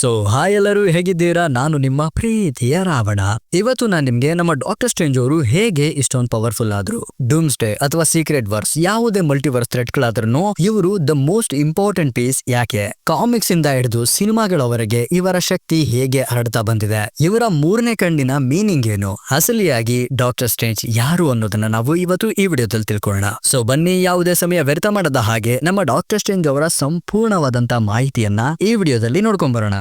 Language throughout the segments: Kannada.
ಸೊ ಹಾಯ್ ಎಲ್ಲರೂ, ಹೇಗಿದ್ದೀರಾ? ನಾನು ನಿಮ್ಮ ಪ್ರೀತಿಯ ರಾವಣ. ಇವತ್ತು ನಾನು ನಿಮ್ಗೆ ನಮ್ಮ ಡಾಕ್ಟರ್ ಸ್ಟ್ರೇಂಜ್ ಅವರು ಹೇಗೆ ಇಷ್ಟೊಂದು ಪವರ್ಫುಲ್ ಆದ್ರು ಡೂಮ್ಸ್ ಡೇ ಅಥವಾ ಸೀಕ್ರೆಟ್ ವರ್ಸ್ ಯಾವುದೇ ಮಲ್ಟಿವರ್ಸ್ ಥ್ರೆಟ್ಗಳಾದ್ರೂ ಇವರು ದ ಮೋಸ್ಟ್ ಇಂಪಾರ್ಟೆಂಟ್ ಪೀಸ್ ಯಾಕೆ? ಕಾಮಿಕ್ಸ್ ಇಂದ ಹಿಡಿದು ಸಿನಿಮಾಗಳವರೆಗೆ ಇವರ ಶಕ್ತಿ ಹೇಗೆ ಹರಡ್ತಾ ಬಂದಿದೆ? ಇವರ ಮೂರನೇ ಕಣ್ಣಿನ ಮೀನಿಂಗ್ ಏನು? ಅಸಲಿಯಾಗಿ ಡಾಕ್ಟರ್ ಸ್ಟ್ರೇಂಜ್ ಯಾರು ಅನ್ನೋದನ್ನ ನಾವು ಇವತ್ತು ಈ ವಿಡಿಯೋದಲ್ಲಿ ತಿಳ್ಕೊಳ್ಳೋಣ. ಸೊ ಬನ್ನಿ, ಯಾವುದೇ ಸಮಯ ವ್ಯರ್ಥ ಮಾಡದ ಹಾಗೆ ನಮ್ಮ ಡಾಕ್ಟರ್ ಸ್ಟ್ರೇಂಜ್ ಅವರ ಸಂಪೂರ್ಣವಾದಂತಹ ಮಾಹಿತಿಯನ್ನ ಈ ವಿಡಿಯೋದಲ್ಲಿ ನೋಡ್ಕೊಂಡ್ ಬರೋಣ.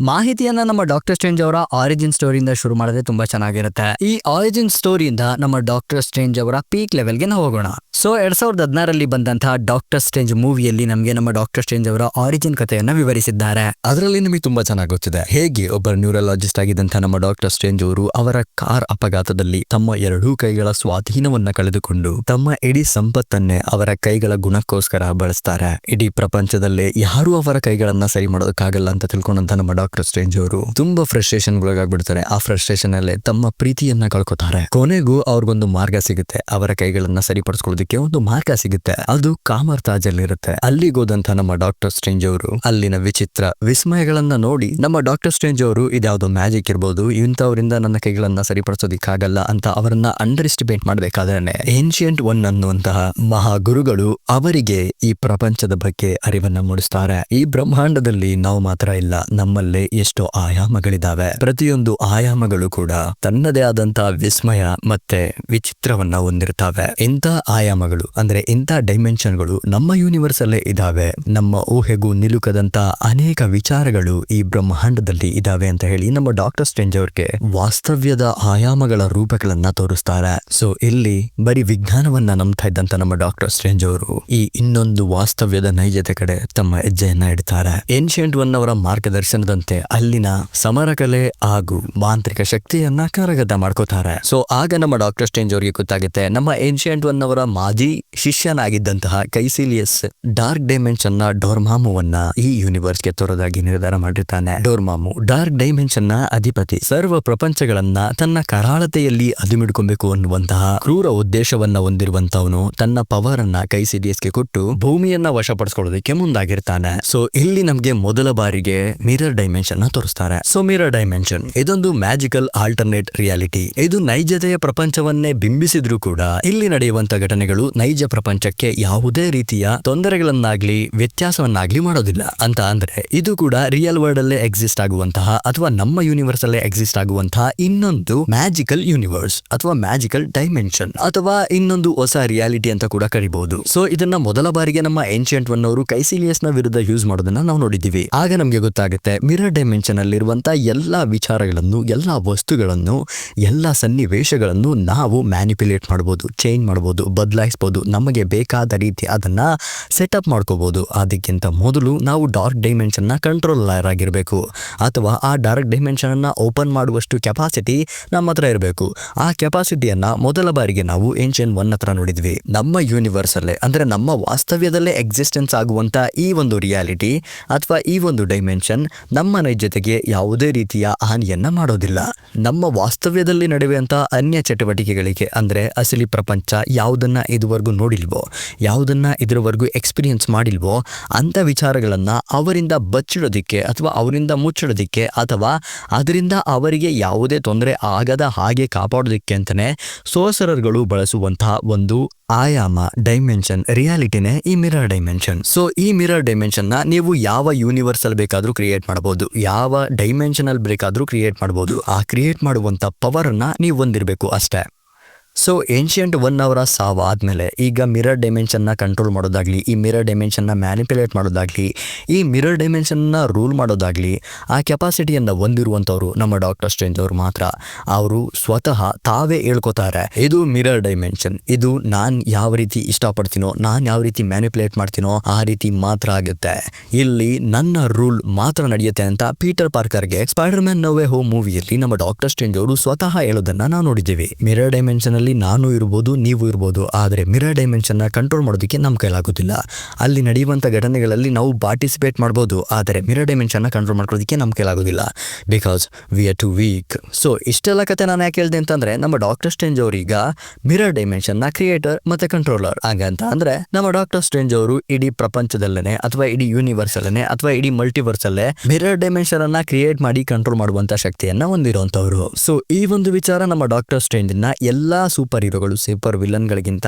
ಮಾಹಿತಿಯನ್ನ ನಮ್ಮ ಡಾಕ್ಟರ್ ಸ್ಟ್ರೇಂಜ್ ಅವರ ಆರಿಜಿನ್ ಸ್ಟೋರಿಯಿಂದ ಶುರು ಮಾಡಿದ್ರೆ ತುಂಬಾ ಚೆನ್ನಾಗಿರುತ್ತೆ. ಈ ಆರಿಜಿನ್ ಸ್ಟೋರಿಯಿಂದ ನಮ್ಮ ಡಾಕ್ಟರ್ ಸ್ಟ್ರೇಂಜ್ ಅವರ ಪೀಕ್ ಲೆವೆಲ್ಗೆ ನಾವು ಹೋಗೋಣ. ಸೊ ಎರಡ್ ಸಾವಿರದ ಹದಿನಾರಲ್ಲಿ ಬಂದಂತಹ ಡಾಕ್ಟರ್ ಸ್ಟ್ರೇಂಜ್ ಮೂವಿಯಲ್ಲಿ ನಮಗೆ ನಮ್ಮ ಡಾಕ್ಟರ್ ಸ್ಟ್ರೇಂಜ್ ಅವರ ಆರಿಜಿನ್ ಕಥೆಯನ್ನ ವಿವರಿಸಿದ್ದಾರೆ. ಅದರಲ್ಲಿ ನಿಮಗೆ ತುಂಬಾ ಚೆನ್ನಾಗಿ ಗೊತ್ತಿದೆ. ಹೇಗೆ ಒಬ್ಬ ನ್ಯೂರಾಲಜಿಸ್ಟ್ ಆಗಿದ್ದಂತಹ ನಮ್ಮ ಡಾಕ್ಟರ್ ಸ್ಟ್ರೇಂಜ್ ಅವರು ಅವರ ಕಾರ್ ಅಪಘಾತದಲ್ಲಿ ತಮ್ಮ ಎರಡೂ ಕೈಗಳ ಸ್ವಾಧೀನವನ್ನ ಕಳೆದುಕೊಂಡು ತಮ್ಮ ಇಡೀ ಸಂಪತ್ತನ್ನೇ ಅವರ ಕೈಗಳ ಗುಣಕ್ಕೋಸ್ಕರ ಬಳಸ್ತಾರೆ. ಇಡೀ ಪ್ರಪಂಚದಲ್ಲೇ ಯಾರು ಅವರ ಕೈಗಳನ್ನ ಸರಿ ಮಾಡೋದಕ್ಕಾಗಲ್ಲ ಅಂತ ತಿಳ್ಕೊಂಡಂತ ನಮ್ಮ ಡಾಕ್ಟರ್ ಸ್ಟ್ರೇಂಜ್ ಅವರು ತುಂಬಾ ಫ್ರಸ್ಟ್ರೇಷನ್ ಒಳಗಾಗ್ಬಿಡ್ತಾರೆ ಆ ಫ್ರಸ್ಟ್ರೇಷನ್ ಅಲ್ಲೇ ತಮ್ಮ ಪ್ರೀತಿಯನ್ನ ಕಳ್ಕೊತಾರೆ. ಕೊನೆಗೂ ಅವ್ರಿಗೊಂದು ಮಾರ್ಗ ಸಿಗುತ್ತೆ. ಅವರ ಕೈಗಳನ್ನ ಸರಿಪಡಿಸ್ಕೊಳ್ಳೋದಕ್ಕೆ ಒಂದು ಮಾರ್ಗ ಸಿಗುತ್ತೆ. ಅದು ಕಾಮರ್ ತಾಜ್ ಅಲ್ಲಿರುತ್ತೆ ಹೋದಂತ ನಮ್ಮ ಡಾಕ್ಟರ್ ಸ್ಟ್ರೇಂಜ್ ಅವರು, ಅಲ್ಲಿನ ವಿಚಿತ್ರ ವಿಸ್ಮಯಗಳನ್ನ ನೋಡಿ ನಮ್ಮ ಡಾಕ್ಟರ್ ಸ್ಟ್ರೇಂಜ್ ಅವರು ಇದ್ಯಾವುದೋ ಮ್ಯಾಜಿಕ್ ಇರ್ಬೋದು, ಇಂಥವರಿಂದ ನನ್ನ ಕೈಗಳನ್ನ ಸರಿಪಡಿಸೋದಿಕ್ಕಾಗಲ್ಲ ಅಂತ ಅವರನ್ನ ಅಂಡರ್ ಎಸ್ಟಿಮೇಟ್ ಮಾಡಬೇಕಾದ್ರೆ ಏನ್ಶಿಯಂಟ್ ಒನ್ ಅನ್ನುವಂತಹ ಮಹಾಗುರುಗಳು ಅವರಿಗೆ ಈ ಪ್ರಪಂಚದ ಬಗ್ಗೆ ಅರಿವನ್ನ ಮೂಡಿಸ್ತಾರೆ. ಈ ಬ್ರಹ್ಮಾಂಡದಲ್ಲಿ ನಾವು ಮಾತ್ರ ಇಲ್ಲ, ನಮ್ಮಲ್ಲೇ ಎಷ್ಟೋ ಆಯಾಮಗಳಿದ್ದಾವೆ. ಪ್ರತಿಯೊಂದು ಆಯಾಮಗಳು ಕೂಡ ತನ್ನದೇ ಆದಂತಹ ವಿಸ್ಮಯ ಮತ್ತೆ ವಿಚಿತ್ರವನ್ನ ಹೊಂದಿರ್ತಾವೆ ಇಂಥ ಆಯಾಮಗಳು ಅಂದ್ರೆ ಇಂಥ ಡೈಮೆನ್ಷನ್ಗಳು ನಮ್ಮ ಯೂನಿವರ್ಸ್ ಅಲ್ಲೇ ಇದಾವೆ ನಮ್ಮ ಊಹೆಗೂ ನಿಲುಕದಂತ ಅನೇಕ ವಿಚಾರಗಳು ಈ ಬ್ರಹ್ಮಾಂಡದಲ್ಲಿ ಇದಾವೆ ಅಂತ ಹೇಳಿ ನಮ್ಮ ಡಾಕ್ಟರ್ ಸ್ಟ್ರೇಂಜ್ ಅವ್ರಿಗೆ ವಾಸ್ತವ್ಯದ ಆಯಾಮಗಳ ರೂಪಗಳನ್ನ ತೋರಿಸ್ತಾರೆ. ಸೊ ಇಲ್ಲಿ ಬರೀ ವಿಜ್ಞಾನವನ್ನ ನಂಬ್ತಾ ಇದ್ದಂತ ನಮ್ಮ ಡಾಕ್ಟರ್ ಸ್ಟ್ರೇಂಜ್ ಅವರು ಈ ಇನ್ನೊಂದು ವಾಸ್ತವ್ಯದ ನೈಜತೆ ಕಡೆ ತಮ್ಮ ಹೆಜ್ಜೆಯನ್ನ ಇಡ್ತಾರೆ. ಏನ್ಶಿಯಂಟ್ ಒನ್ ಅವರ ಮಾರ್ಗದರ್ಶನದಂತೆ ಅಲ್ಲಿನ ಸಮರಕಲೆ ಹಾಗೂ ಮಾಂತ್ರಿಕ ಶಕ್ತಿಯನ್ನ ಕರಗತ ಮಾಡ್ಕೋತಾರೆ. ಸೊ ಆಗ ನಮ್ಮ ಡಾಕ್ಟರ್ ಸ್ಟೇಂಜ್ ಅವರಿಗೆ ಗೊತ್ತಾಗುತ್ತೆ, ನಮ್ಮ ಏನ್ಶಿಯಂಟ್ ಒನ್ ಅವರ ಮಾಜಿ ಶಿಷ್ಯನಾಗಿದ್ದಂತಹ ಕೈಸಿಲಿಯಸ್ ಡಾರ್ಕ್ ಡೈಮೆನ್ಷನ್ನ ಡೋರ್ಮಾಮುವನ್ನ ಈ ಯೂನಿವರ್ಸ್ಗೆ ತೋರೋದಾಗಿ ನಿರ್ಧಾರ ಮಾಡಿರ್ತಾನೆ. ಡೋರ್ಮಾಮು ಡಾರ್ಕ್ ಡೈಮೆನ್ಷನ್ನ ಅಧಿಪತಿ, ಸರ್ವ ಪ್ರಪಂಚಗಳನ್ನ ತನ್ನ ಕರಾಳತೆಯಲ್ಲಿ ಅದುಮಿಡ್ಕೊಬೇಕು ಅನ್ನುವಂತಹ ಕ್ರೂರ ಉದ್ದೇಶವನ್ನ ಹೊಂದಿರುವಂತವನು ತನ್ನ ಪವರ್ ಅನ್ನ ಕೈಸಿಲಿಯಸ್ಗೆ ಕೊಟ್ಟು ಭೂಮಿಯನ್ನ ವಶಪಡಿಸ್ಕೊಳ್ಳೋದಕ್ಕೆ ಮುಂದಾಗಿರ್ತಾನೆ. ಸೊ ಇಲ್ಲಿ ನಮ್ಗೆ ಮೊದಲ ಬಾರಿಗೆ ಮಿರರ್ ಡೈಮೆನ್ಷನ್ ನ ತೋರಿಸ್ತಾರೆ. ಸೊ ಮಿರರ್ ಡೈಮೆನ್ಷನ್ ಇದೊಂದು ಮ್ಯಾಜಿಕಲ್ ಆಲ್ಟರ್ನೇಟ್ ರಿಯಾಲಿಟಿ ಇದು ನೈಜತೆಯ ಪ್ರಪಂಚವನ್ನೇ ಬಿಂಬಿಸಿದ್ರೂ ಕೂಡ ಇಲ್ಲಿ ನಡೆಯುವಂತ ಘಟನೆಗಳು ನೈಜ ಪ್ರಪಂಚಕ್ಕೆ ಯಾವುದೇ ರೀತಿಯ ತೊಂದರೆಗಳನ್ನಾಗ್ಲಿ, ವ್ಯತ್ಯಾಸವನ್ನಾಗ್ಲಿ ಮಾಡೋದಿಲ್ಲ. ಅಂತ ಅಂದ್ರೆ, ಇದು ಕೂಡ ರಿಯಲ್ ವರ್ಲ್ಡ್ ಅಲ್ಲೇ ಎಕ್ಸಿಸ್ಟ್ ಆಗುವಂತಹ ಅಥವಾ ನಮ್ಮ ಯೂನಿವರ್ಸ್ ಅಲ್ಲೇ ಎಕ್ಸಿಸ್ಟ್ ಆಗುವಂತಹ ಇನ್ನೊಂದು ಮ್ಯಾಜಿಕಲ್ ಯೂನಿವರ್ಸ್ ಅಥವಾ ಮ್ಯಾಜಿಕಲ್ ಡೈಮೆನ್ಷನ್ ಅಥವಾ ಇನ್ನೊಂದು ಹೊಸ ರಿಯಾಲಿಟಿ ಅಂತ ಕೂಡ ಕರಿಬಹುದು ಸೊ ಇದನ್ನ ಮೊದಲ ಬಾರಿಗೆ ನಮ್ಮ ಏನ್ಶಿಯಂಟ್ ಒನ್ ಅವರು ಕೈಸಿಲಿಯಸ್ನ ವಿರುದ್ಧ ಯೂಸ್ ಮಾಡೋದನ್ನ ನಾವು ನೋಡಿದ್ದೀವಿ. ಆಗ ನಮ್ಗೆ ಗೊತ್ತಾಗುತ್ತೆ ಮಿರರ್ ಡೈಮೆನ್ಷನ್ ಎಲ್ಲ ವಿಚಾರಗಳನ್ನು, ಎಲ್ಲ ವಸ್ತುಗಳನ್ನು, ಎಲ್ಲ ಸನ್ನಿವೇಶಗಳನ್ನು ನಾವು ಮ್ಯಾನಿಪ್ಯುಲೇಟ್ ಮಾಡ್ಬೋದು ಚೇಂಜ್ ಮಾಡ್ಬೋದು, ಬದಲಾಯಿಸ್ಬೋದು, ನಮಗೆ ಬೇಕಾದ ರೀತಿ ಅದನ್ನು ಸೆಟಪ್ ಮಾಡ್ಕೋಬೋದು. ಅದಕ್ಕಿಂತ ಮೊದಲು ನಾವು ಡಾರ್ಕ್ ಡೈಮೆನ್ಷನ್ನ ಕಂಟ್ರೋಲರ್ ಆಗಿರಬೇಕು. ಅಥವಾ ಆ ಡಾರ್ಕ್ ಡೈಮೆನ್ಷನನ್ನು ಓಪನ್ ಮಾಡುವಷ್ಟು ಕೆಪಾಸಿಟಿ ನಮ್ಮ ಹತ್ರ ಇರಬೇಕು. ಆ ಕೆಪಾಸಿಟಿಯನ್ನು ಮೊದಲ ಬಾರಿಗೆ ನಾವು ಏನ್ಷಿಯನ್ ಒನ್ ಹತ್ರ ನೋಡಿದ್ವಿ. ನಮ್ಮ ಯೂನಿವರ್ಸಲ್ಲೇ ಅಂದ್ರೆ ನಮ್ಮ ವಾಸ್ತವ್ಯದಲ್ಲೇ ಎಕ್ಸಿಸ್ಟೆನ್ಸ್ ಆಗುವಂಥ ಈ ಒಂದು ರಿಯಾಲಿಟಿ ಅಥವಾ ಈ ಒಂದು ಡೈಮೆನ್ಷನ್ ನಮ್ಮ ನೈಜತೆಗೆ ಯಾವುದೇ ರೀತಿಯ ಹಾನಿಯನ್ನ ಮಾಡೋದಿಲ್ಲ. ನಮ್ಮ ವಾಸ್ತವ್ಯದಲ್ಲಿ ನಡೆಯುವಂಥ ಅನ್ಯ ಚಟುವಟಿಕೆಗಳಿಗೆ ಅಂದ್ರೆ ಅಸಲಿ ಪ್ರಪಂಚ ಯಾವುದನ್ನ ಇದುವರೆಗೂ ನೋಡಿಲ್ವೋ, ಯಾವುದನ್ನ ಇದರವರೆಗೂ ಎಕ್ಸ್ಪೀರಿಯನ್ಸ್ ಮಾಡಿಲ್ವೋ, ಅಂತ ವಿಚಾರಗಳನ್ನ ಅವರಿಂದ ಬಚ್ಚಿಡೋದಿಕ್ಕೆ ಅಥವಾ ಅವರಿಂದ ಮುಚ್ಚಿಡೋದಿಕ್ಕೆ ಅಥವಾ ಅದರಿಂದ ಅವರಿಗೆ ಯಾವುದೇ ತೊಂದರೆ ಆಗದ ಹಾಗೆ ಕಾಪಾಡೋದಿಕ್ಕೆ ಅಂತಾನೆ ಸೋಸರರ್ಗಳು ಬಳಸುವಂತಹ ಒಂದು ಆಯಾಮ ಡೈಮೆನ್ಷನ್ ರಿಯಾಲಿಟಿನೇ ಈ ಮಿರರ್ ಡೈಮೆನ್ಷನ್ ಸೊ ಈ ಮಿರರ್ ಡೈಮೆನ್ಷನ್ನ ನೀವು ಯಾವ ಯೂನಿವರ್ಸ್ ಅಲ್ಲಿ ಬೇಕಾದ್ರೂ ಕ್ರಿಯೇಟ್ ಮಾಡಬಹುದು. ಯಾವ ಡೈಮೆನ್ಷನ್ ಅಲ್ಲಿ ಬೇಕಾದ್ರೂ ಕ್ರಿಯೇಟ್ ಮಾಡಬಹುದು. ಆ ಕ್ರಿಯೇಟ್ ಮಾಡುವಂತ ಪವರ್ ಅನ್ನ ನೀವು ಹೊಂದಿರಬೇಕು ಅಷ್ಟೇ. ಸೊ ಏನ್ಷಿಯಂಟ್ ಒನ್ ಅವರ ಸಾವ್ ಆದಮೇಲೆ ಈಗ ಮಿರರ್ ಡೈಮೆನ್ಷನ್ನ ಕಂಟ್ರೋಲ್ ಮಾಡೋದಾಗಲಿ, ಈ ಮಿರರ್ ಡೈಮೆನ್ಷನ್ನ ಮ್ಯಾನಿಪ್ಯುಲೇಟ್ ಮಾಡೋದಾಗಲಿ, ಈ ಮಿರರ್ ಡೈಮೆನ್ಷನ್ನ ರೂಲ್ ಮಾಡೋದಾಗಲಿ, ಆ ಕೆಪಾಸಿಟಿಯನ್ನು ಹೊಂದಿರುವಂಥವ್ರು ನಮ್ಮ ಡಾಕ್ಟರ್ ಸ್ಟ್ರೇಂಜ್ ಅವರು ಮಾತ್ರ. ಅವರು ಸ್ವತಃ ತಾವೇ ಹೇಳ್ಕೊತಾರೆ, ಇದು ಮಿರರ್ ಡೈಮೆನ್ಷನ್ ಇದು ನಾನು ಯಾವ ರೀತಿ ಇಷ್ಟಪಡ್ತೀನೋ, ನಾನು ಯಾವ ರೀತಿ ಮ್ಯಾನಿಪ್ಯುಲೇಟ್ ಮಾಡ್ತೀನೋ, ಆ ರೀತಿ ಮಾತ್ರ ಆಗುತ್ತೆ. ಇಲ್ಲಿ ನನ್ನ ರೂಲ್ ಮಾತ್ರ ನಡೆಯುತ್ತೆ ಅಂತ Peter ಪಾರ್ಕರ್ಗೆ Spider Man No Way Home ಮೂವಿಯಲ್ಲಿ ನಮ್ಮ ಡಾಕ್ಟರ್ ಸ್ಟ್ರೇಂಜ್ ಅವರು ಸ್ವತಃ ಹೇಳೋದನ್ನ ನಾವು ನೋಡಿದ್ದೀವಿ. ಮಿರರ್ ಡೈಮೆನ್ಷನ್ ನಾನು ಇರ್ಬೋದು, ನೀವು ಇರ್ಬೋದು. ಆದರೆ ಮಿರರ್ ಡೈಮೆನ್ಷನ್ನ ಕಂಟ್ರೋಲ್ ಮಾಡೋದಕ್ಕೆ ನಮ್ಮ ಕೈಲಾಗೋದಿಲ್ಲ. ಅಲ್ಲಿ ನಡೆಯುವಂಥ ಘಟನೆಗಳಲ್ಲಿ ನಾವು ಪಾರ್ಟಿಸಿಪೇಟ್ ಮಾಡ್ಬೋದು, ಆದರೆ ಮಿರರ್ ಡೈಮೆನ್ಷನ್ನ ಕಂಟ್ರೋಲ್ ಮಾಡ್ಕೊಳೋದಕ್ಕೆ ನಮ್ಮ ಕೈಲಾಗೋದಿಲ್ಲ. Because we are too weak so ಇಷ್ಟೆಲ್ಲ ಕತೆ ನಾನು ಯಾಕೆ ಹೇಳಿದೆ ಅಂತಂದರೆ, ನಮ್ಮ ಡಾಕ್ಟರ್ ಸ್ಟೇಂಜ್ ಅವರೀಗ ಮಿರರ್ ಡೈಮೆನ್ಷನ್ನ ಕ್ರಿಯೇಟರ್ ಮತ್ತು ಕಂಟ್ರೋಲರ್ ಹಾಗಂತ ಅಂದರೆ, ನಮ್ಮ ಡಾಕ್ಟರ್ ಸ್ಟೇಂಜ್ ಅವರು ಇಡೀ ಪ್ರಪಂಚದಲ್ಲೇ ಅಥವಾ ಇಡೀ ಯೂನಿವರ್ಸ್ ಅಲ್ಲೇ ಅಥವಾ ಇಡೀ ಮಲ್ಟಿವರ್ಸಲ್ಲೇ ಮಿರರ್ ಡೈಮೆನ್ಷನ್ ಅನ್ನ ಕ್ರಿಯೇಟ್ ಮಾಡಿ ಕಂಟ್ರೋಲ್ ಮಾಡುವಂತ ಶಕ್ತಿಯನ್ನ ಹೊಂದಿರುವಂತವ್ರು ಸೊ ಈ ಒಂದು ವಿಚಾರ ನಮ್ಮ ಡಾಕ್ಟರ್ ಸ್ಟ್ರೇಂಜ್ ಎಲ್ಲಾ ಸೂಪರ್ ಹೀರೋಗಳು, ಸೂಪರ್ ವಿಲನ್ ಗಳಿಗಿಂತ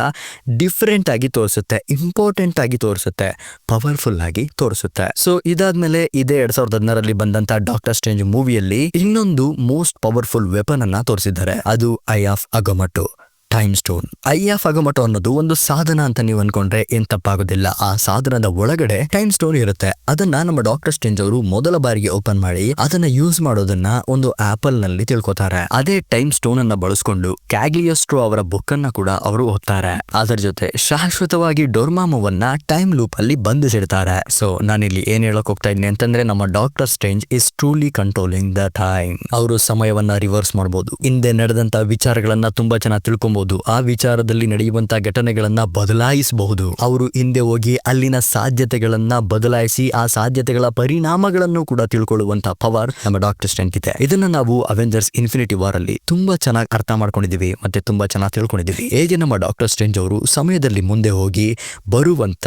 ಡಿಫ್ರೆಂಟ್ ಆಗಿ ತೋರಿಸುತ್ತೆ ಇಂಪಾರ್ಟೆಂಟ್ ಆಗಿ ತೋರಿಸುತ್ತೆ ಪವರ್ಫುಲ್ ಆಗಿ ತೋರಿಸುತ್ತೆ. ಸೊ ಇದಾದ್ಮೇಲೆ ಇದೇ ಎರಡ್ ಸಾವಿರದ ಹದಿನಾರಲ್ಲಿ ಬಂದಂತ ಡಾಕ್ಟರ್ ಸ್ಟ್ರೇಂಜ್ ಮೂವಿಯಲ್ಲಿ ಇನ್ನೊಂದು ಮೋಸ್ಟ್ ಪವರ್ಫುಲ್ ವೆಪನ್ ಅನ್ನ ತೋರಿಸಿದ್ದಾರೆ. ಅದು Eye of Agamotto time stone Eye of Agamotto ಅನ್ನೋದು ಒಂದು ಸಾಧನ ಅಂತ ನೀವು ಅನ್ಕೊಂಡ್ರೆ ಏನ್ ತಪ್ಪಾಗೋದಿಲ್ಲ. ಆ ಸಾಧನದ ಒಳಗಡೆ ಟೈಮ್ ಸ್ಟೋನ್ ಇರುತ್ತೆ. ಅದನ್ನ ನಮ್ಮ ಡಾಕ್ಟರ್ ಸ್ಟೇಂಜ್ ಅವರು ಮೊದಲ ಬಾರಿಗೆ ಓಪನ್ ಮಾಡಿ ಅದನ್ನ ಯೂಸ್ ಮಾಡೋದನ್ನ ಒಂದು ಆಪಲ್ನಲ್ಲಿ ತಿಳ್ಕೊತಾರೆ. ಅದೇ ಟೈಮ್ ಸ್ಟೋನ್ ಅನ್ನ ಬಳಸ್ಕೊಂಡು ಕ್ಯಾಗ್ಲಿಯಸ್ಟ್ರೋ ಅವರ ಬುಕ್ ಅನ್ನ ಕೂಡ ಅವರು ಓದ್ತಾರೆ. ಅದರ ಜೊತೆ ಶಾಶ್ವತವಾಗಿ ಡೊರ್ಮಾಮವನ್ನ ಟೈಮ್ ಲೂಪ್ ಅಲ್ಲಿ ಬಂಧಿಸಿಡ್ತಾರೆ. ಸೊ ನಾನಿಲ್ಲಿ ಏನ್ ಹೇಳಕ್ ಹೋಗ್ತಾ ಇದ್ದೀನಿ ಅಂತಂದ್ರೆ ನಮ್ಮ Doctor Strange is truly controlling the time ಅವರು ಸಮಯವನ್ನ ರಿವರ್ಸ್ ಮಾಡಬಹುದು ಹಿಂದೆ ನಡೆದಂತ ವಿಚಾರಗಳನ್ನ ತುಂಬಾ ಚೆನ್ನಾಗಿ ತಿಳ್ಕೊಬಹುದು ಆ ವಿಚಾರದಲ್ಲಿ ನಡೆಯುವಂತಹ ಘಟನೆಗಳನ್ನ ಬದಲಾಯಿಸಬಹುದು. ಅವರು ಹಿಂದೆ ಹೋಗಿ ಅಲ್ಲಿನ ಸಾಧ್ಯತೆಗಳನ್ನ ಬದಲಾಯಿಸಿ, ಆ ಸಾಧ್ಯತೆಗಳ ಪರಿಣಾಮಗಳನ್ನು ಕೂಡ ತಿಳ್ಕೊಳ್ಳುವಂತಹ ಪವರ್ ನಮ್ಮ ಡಾಕ್ಟರ್ ಸ್ಟ್ರೆಂಟ್ ಇದೆ. ಇದನ್ನ ನಾವು ಅವೆಂಜರ್ಸ್ ಇನ್ಫಿನಿಟಿ ವಾರ್ ಅಲ್ಲಿ ತುಂಬಾ ಚೆನ್ನಾಗಿ ಅರ್ಥ ಮಾಡ್ಕೊಂಡಿದೀವಿ ಮತ್ತೆ ತುಂಬಾ ಚೆನ್ನಾಗಿ ತಿಳ್ಕೊಂಡಿದೀವಿ ಹೇಗೆ ನಮ್ಮ ಡಾಕ್ಟರ್ ಸ್ಟ್ರೆಂಜ್ ಅವರು ಸಮಯದಲ್ಲಿ ಮುಂದೆ ಹೋಗಿ ಬರುವಂತ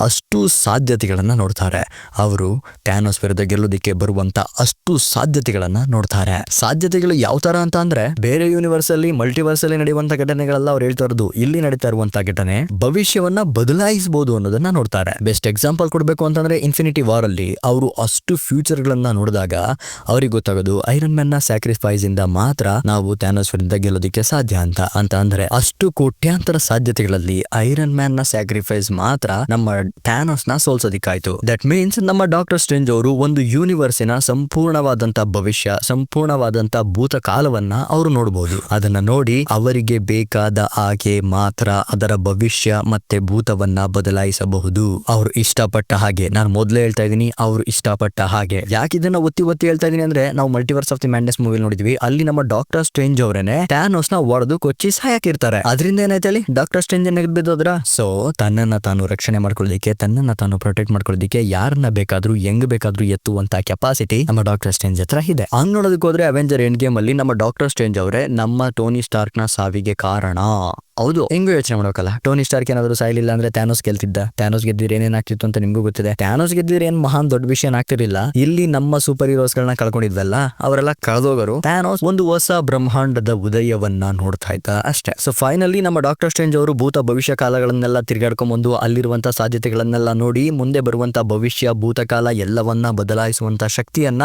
ಅಷ್ಟು ಸಾಧ್ಯತೆಗಳನ್ನ ನೋಡ್ತಾರೆ. ಅವರು ಟ್ಯಾನೋಸ್ ವಿರುದ್ಧ ಗೆಲ್ಲೋದಿಕ್ಕೆ ಬರುವಂತ ಅಷ್ಟು ಸಾಧ್ಯತೆಗಳನ್ನ ನೋಡ್ತಾರೆ. ಸಾಧ್ಯತೆಗಳು ಯಾವ ತರ ಅಂತ ಅಂದ್ರೆ ಬೇರೆ ಯೂನಿವರ್ಸ್ ಅಲ್ಲಿ ಮಲ್ಟಿವರ್ಸ್ ಅಲ್ಲಿ ನಡೆಯುವಂತ ಘಟನೆಗಳೆಲ್ಲ ಅವ್ರು ಹೇಳ್ತಾ ಇರೋದು, ಇಲ್ಲಿ ನಡೀತಾ ಇರುವಂತಹ ಘಟನೆ, ಭವಿಷ್ಯವನ್ನ ಬದಲಾಯಿಸಬಹುದು ಅನ್ನೋದನ್ನ ನೋಡ್ತಾರೆ. ಬೆಸ್ಟ್ ಎಕ್ಸಾಂಪಲ್ ಕೊಡಬೇಕು ಅಂತಂದ್ರೆ ಇನ್ಫಿನಿಟಿ ವಾರ್ ಅಲ್ಲಿ ಅವರು ಅಷ್ಟು ಫ್ಯೂಚರ್ ಗಳನ್ನ ನೋಡಿದಾಗ ಅವ್ರಿಗೆ ಗೊತ್ತಾಗೋದು ಐರನ್ ಮ್ಯಾನ್ನ ಸ್ಯಾಕ್ರಿಫೈಸ್ ಇಂದ ಮಾತ್ರ ನಾವು ಥ್ಯಾನೋಸ್ ವಿರುದ್ಧ ಗೆಲ್ಲೋದಿಕ್ಕೆ ಸಾಧ್ಯ ಅಂತ. ಅಂತ ಅಂದ್ರೆ ಅಷ್ಟು ಕೋಟ್ಯಾಂತರ ಸಾಧ್ಯತೆಗಳಲ್ಲಿ ಐರನ್ ಮ್ಯಾನ್ನ ಸ್ಯಾಕ್ರಿಫೈಸ್ ಮಾತ್ರ ನಮ್ಮ ಥ್ಯಾನೋಸ್ನ ಸೋಲ್ಸೋದಿಕ್ಕಾಯ್ತು. ದಟ್ ಮೀನ್ಸ್ ನಮ್ಮ ಡಾಕ್ಟರ್ ಸ್ಟೇಂಜ್ ಅವರು ಒಂದು ಯೂನಿವರ್ಸಿನ ಸಂಪೂರ್ಣವಾದಂತಹ ಭವಿಷ್ಯ, ಸಂಪೂರ್ಣವಾದಂತ ಭೂತಕಾಲವನ್ನ ಅವರು ನೋಡಬಹುದು ಅದನ್ನ ನೋಡಿ ಅವರಿಗೆ ಬೇಕಾದ ಆಕೆ ಮಾತ್ರ ಅದರ ಭವಿಷ್ಯ ಮತ್ತೆ ಭೂತವನ್ನ ಬದಲಾಯಿಸಬಹುದು. ಅವ್ರು ಇಷ್ಟಪಟ್ಟ ಹಾಗೆ. ನಾನು ಮೊದಲೇ ಹೇಳ್ತಾ ಇದ್ದೀನಿ, ಅವ್ರು ಇಷ್ಟಪಟ್ಟ ಹಾಗೆ. ಯಾಕೆ ಇದನ್ನ ಒತ್ತಿ ಒತ್ತಿ ಹೇಳ್ತಾ ಇದೀನಿ ಅಂದ್ರೆ, ನಾವು Multiverse of the Madness movie ನೋಡಿದ್ವಿ. ಅಲ್ಲಿ ನಮ್ಮ ಡಾಕ್ಟರ್ ಸ್ಟ್ರೇಂಜ್ ಅವರೇನೆ ಟ್ಯಾನೋಸ್ನ ಒಡೆದು ಕೊಚ್ಚಿ ಸಾಯಾಕಿರ್ತಾರೆ ಅದರಿಂದ ಏನಾಯ್ತು ಹೇಳಿ? ಡಾಕ್ಟರ್ ಸ್ಟ್ರೇಂಜ್ ಬಿದ್ದೋದ್ರ ಸೊ ತನ್ನನ್ನ ತಾನು ರಕ್ಷಣೆ ಮಾಡ್ಕೊಳ್ಳೋದಿಕ್ಕೆ ತನ್ನನ್ನ ತಾನು ಪ್ರೊಟೆಕ್ಟ್ ಮಾಡ್ಕೊಳ್ಳೋದಿಕ್ಕೆ ಯಾರನ್ನ ಬೇಕಾದ್ರೂ, ಹೆಂಗ್ ಬೇಕಾದ್ರೂ ಎತ್ತುವಂತ ಕೆಪಾಸಿಟಿ ನಮ್ಮ ಡಾಕ್ಟರ್ ಸ್ಟ್ರೇಂಜ್ ಹತ್ರ ಇದೆ. ಹಂಗ್ ನೋಡೋದಕ್ಕೆ ಹೋದ್ರೆ ಅವೆಂಜರ್ ಎಂಡ್ ಗೇಮ್ ಅಲ್ಲಿ ನಮ್ಮ ಡಾಕ್ಟರ್ ಸ್ಟ್ರೇಂಜ್ ಅವರೇ ನಮ್ಮ ಟೋನಿ ಸ್ಟಾರ್ಕ್ನ ಸಾವಿಗೆ ಕಾರಣ காரணா ಹೌದು. ಹೆಂಗು ಯೋಚನೆ ಮಾಡ್ಬೇಕಲ್ಲ. ಟೋನಿ ಸ್ಟಾರ್ಕ್ ಏನಾದ್ರು ಸಾಯ್ಲಿಲ್ಲ ಅಂದ್ರೆ ಟ್ಯಾನೋಸ್ ಗೆಲ್ತಿದ್ದ. ಟ್ಯಾನೋಸ್ ಗೆದ್ದಿದ್ರೆ ಏನೇನಾಗ್ತಿತ್ತು ಅಂತ ನಿಮ್ಗೂ ಗೊತ್ತಿದೆ. ಟ್ಯಾನೋಸ್ ಗೆದ್ದಿದ್ರೆ ಏನ್ ಮಹಾನ್ ದೊಡ್ಡ ವಿಷಯ ಆಗ್ತಿರ್ಲಿಲ್ಲ. ಇಲ್ಲಿ ನಮ್ಮ ಸೂಪರ್ ಹೀರೋಸ್ ಗಳನ್ನ ಕಳ್ಕೊಂಡಿದ್ವಲ್ಲ, ಅವರೆಲ್ಲ ಕಳೆದೋಗರು. ಟ್ಯಾನೋಸ್ ಒಂದು ಹೊಸ ಬ್ರಹ್ಮಾಂಡದ ಉದಯವನ್ನ ನೋಡ್ತಾ ಇದ್ದ ಅಷ್ಟೇ. ಸೊ ಫೈನಲಿ ನಮ್ಮ ಡಾಕ್ಟರ್ ಸ್ಟ್ರೇಂಜ್ ಅವರು ಭೂತ ಭವಿಷ್ಯ ಕಾಲಗಳನ್ನೆಲ್ಲ ತಿರ್ಗಾಡ್ಕೊಂಡ್ಬಂದು ಅಲ್ಲಿರುವಂತ ಸಾಧ್ಯತೆಗಳನ್ನೆಲ್ಲ ನೋಡಿ, ಮುಂದೆ ಬರುವಂತ ಭವಿಷ್ಯ, ಭೂತಕಾಲ ಎಲ್ಲವನ್ನ ಬದಲಾಯಿಸುವಂತ ಶಕ್ತಿಯನ್ನ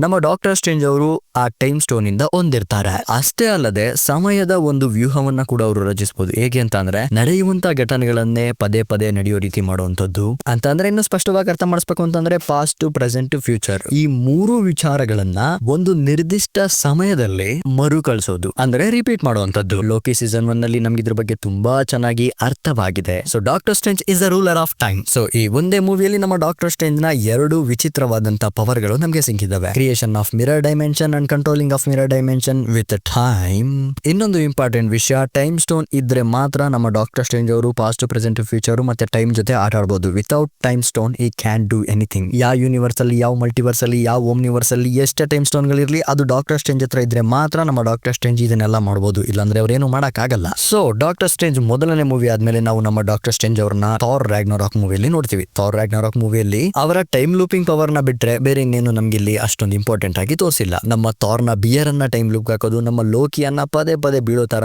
ನಮ್ಮ ಡಾಕ್ಟರ್ ಸ್ಟ್ರೇಂಜ್ ಅವರು ಆ ಟೈಮ್ ಸ್ಟೋನ್ ಇಂದ ಹೊಂದಿರ್ತಾರೆ. ಅಷ್ಟೇ ಅಲ್ಲದೆ ಸಮಯದ ಒಂದು ವ್ಯೂಹವನ್ನ ಕೂಡ ಅವರು ರಚಿಸಬಹುದು ಹೇಗೆ ಅಂತ ಅಂದ್ರೆ ನಡೆಯುವಂತ ಘಟನೆಗಳನ್ನೇ ಪದೇ ಪದೇ ನಡೆಯೋ ರೀತಿ ಮಾಡುವಂತದ್ದು ಅಂತ ಅಂದ್ರೆ ಇನ್ನು ಸ್ಪಷ್ಟವಾಗಿ ಅರ್ಥ ಮಾಡಿಸ್ಬೇಕು ಅಂತಂದ್ರೆ ಪಾಸ್ಟ್ ಪ್ರೆಸೆಂಟ್ ಫ್ಯೂಚರ್ ಈ ಮೂರು ವಿಚಾರಗಳನ್ನ ಒಂದು ನಿರ್ದಿಷ್ಟ ಸಮಯದಲ್ಲಿ ಮರುಕಳಿಸೋದು. ಅಂದ್ರೆ ರಿಪೀಟ್ ಮಾಡುವಂತದ್ದು ಲೋಕಿ ಸೀಸನ್ ಒನ್ನಲ್ಲಿ ನಮ್ಗೆ ಇದ್ರ ಬಗ್ಗೆ ತುಂಬಾ ಚೆನ್ನಾಗಿ ಅರ್ಥವಾಗಿದೆ. So Doctor Strange is a ruler of time so ಈ ಒಂದೇ ಮೂವಿಯಲ್ಲಿ ನಮ್ಮ ಡಾಕ್ಟರ್ ಸ್ಟ್ರೆಂಜ್ನ ಎರಡು ವಿಚಿತ್ರವಾದಂತಹ ಪವರ್ಗಳು ನಮಗೆ ಸಿಕ್ಕಿದ್ದಾವೆ. Creation of mirror dimension and controlling of mirror dimension with time ಇನ್ನೊಂದು ಇಂಪಾರ್ಟೆಂಟ್ ವಿಷಯ ಟೈಮ್ ಸ್ಟೋನ್ ಇದ್ರೆ ಮಾತ್ರ ನಮ್ಮ ಡಾಕ್ಟರ್ ಸ್ಟೇಂಜ್ ಅವರು ಪಾಸ್ಟ್ ಪ್ರೆಸೆಂಟ್ ಫ್ಯೂಚರು ಮತ್ತೆ ಟೈಮ್ ಜೊತೆ ಆಟ ಆಡ್ಬೋದು without time stone he can do anything ಯಾವ ಯೂನಿವರ್ಸ್ ಅಲ್ಲಿ, ಯಾವ ಮಲ್ಟಿವರ್ಸಲ್ಲಿ ಯಾವ ಓಮ್ನಿವರ್ಸಲ್ಲಿ ಎಷ್ಟೇ ಟೈಮ್ ಸ್ಟೋನ್ಗಳಿರಲಿ ಅದು ಡಾಕ್ಟರ್ ಸ್ಟೇಂಜ್ ಹತ್ರ ಇದ್ದರೆ ಮಾತ್ರ ನಮ್ಮ ಡಾಕ್ಟರ್ ಸ್ಟೇಂಜ್ ಇದನ್ನೆಲ್ಲ ಮಾಡ್ಬೋದು. ಇಲ್ಲಾಂದ್ರೆ ಅವ್ರೇನು ಆಗಲ್ಲ ಸೊ ಡಾಕ್ಟರ್ ಸ್ಟೇಂಜ್ ಮೊದಲನೇ ಮೂವಿ ಆದ್ಮೇಲೆ ನಾವು ನಮ್ಮ ಡಾಕ್ಟರ್ ಸ್ಟೇಂಜ್ ಅವ್ರನ್ನ ಥಾರ್ ರಾಗ್ನೋರಾಕ್ ಮೂವಿಯಲ್ಲಿ ನೋಡ್ತೀವಿ. ಥಾರ್ ರಾಗ್ನೋರಾಕ್ ಮೂವಿಯಲ್ಲಿ ಅವರ ಟೈಮ್ ಲೂಪಿಂಗ್ ಪವರ್ನ ಬಿಟ್ರೆ ಬೇರೆ ಇನ್ನೇನು ನಮ್ಗೆ ಇಲ್ಲಿ ಅಷ್ಟೊಂದು ಇಂಪಾರ್ಟೆಂಟ್ ಆಗಿ ತೋರಿಸಿಲ್ಲ. ನಮ್ಮ ಥಾರ್ನ ಬಿಯರ್ ಅನ್ನ ಟೈಮ್ ಲೂಪ್ ಹಾಕೋದು, ನಮ್ಮ ಲೋಕಿಯನ್ನ ಪದೇ ಪದೇ ಬೀಳೋ ತರ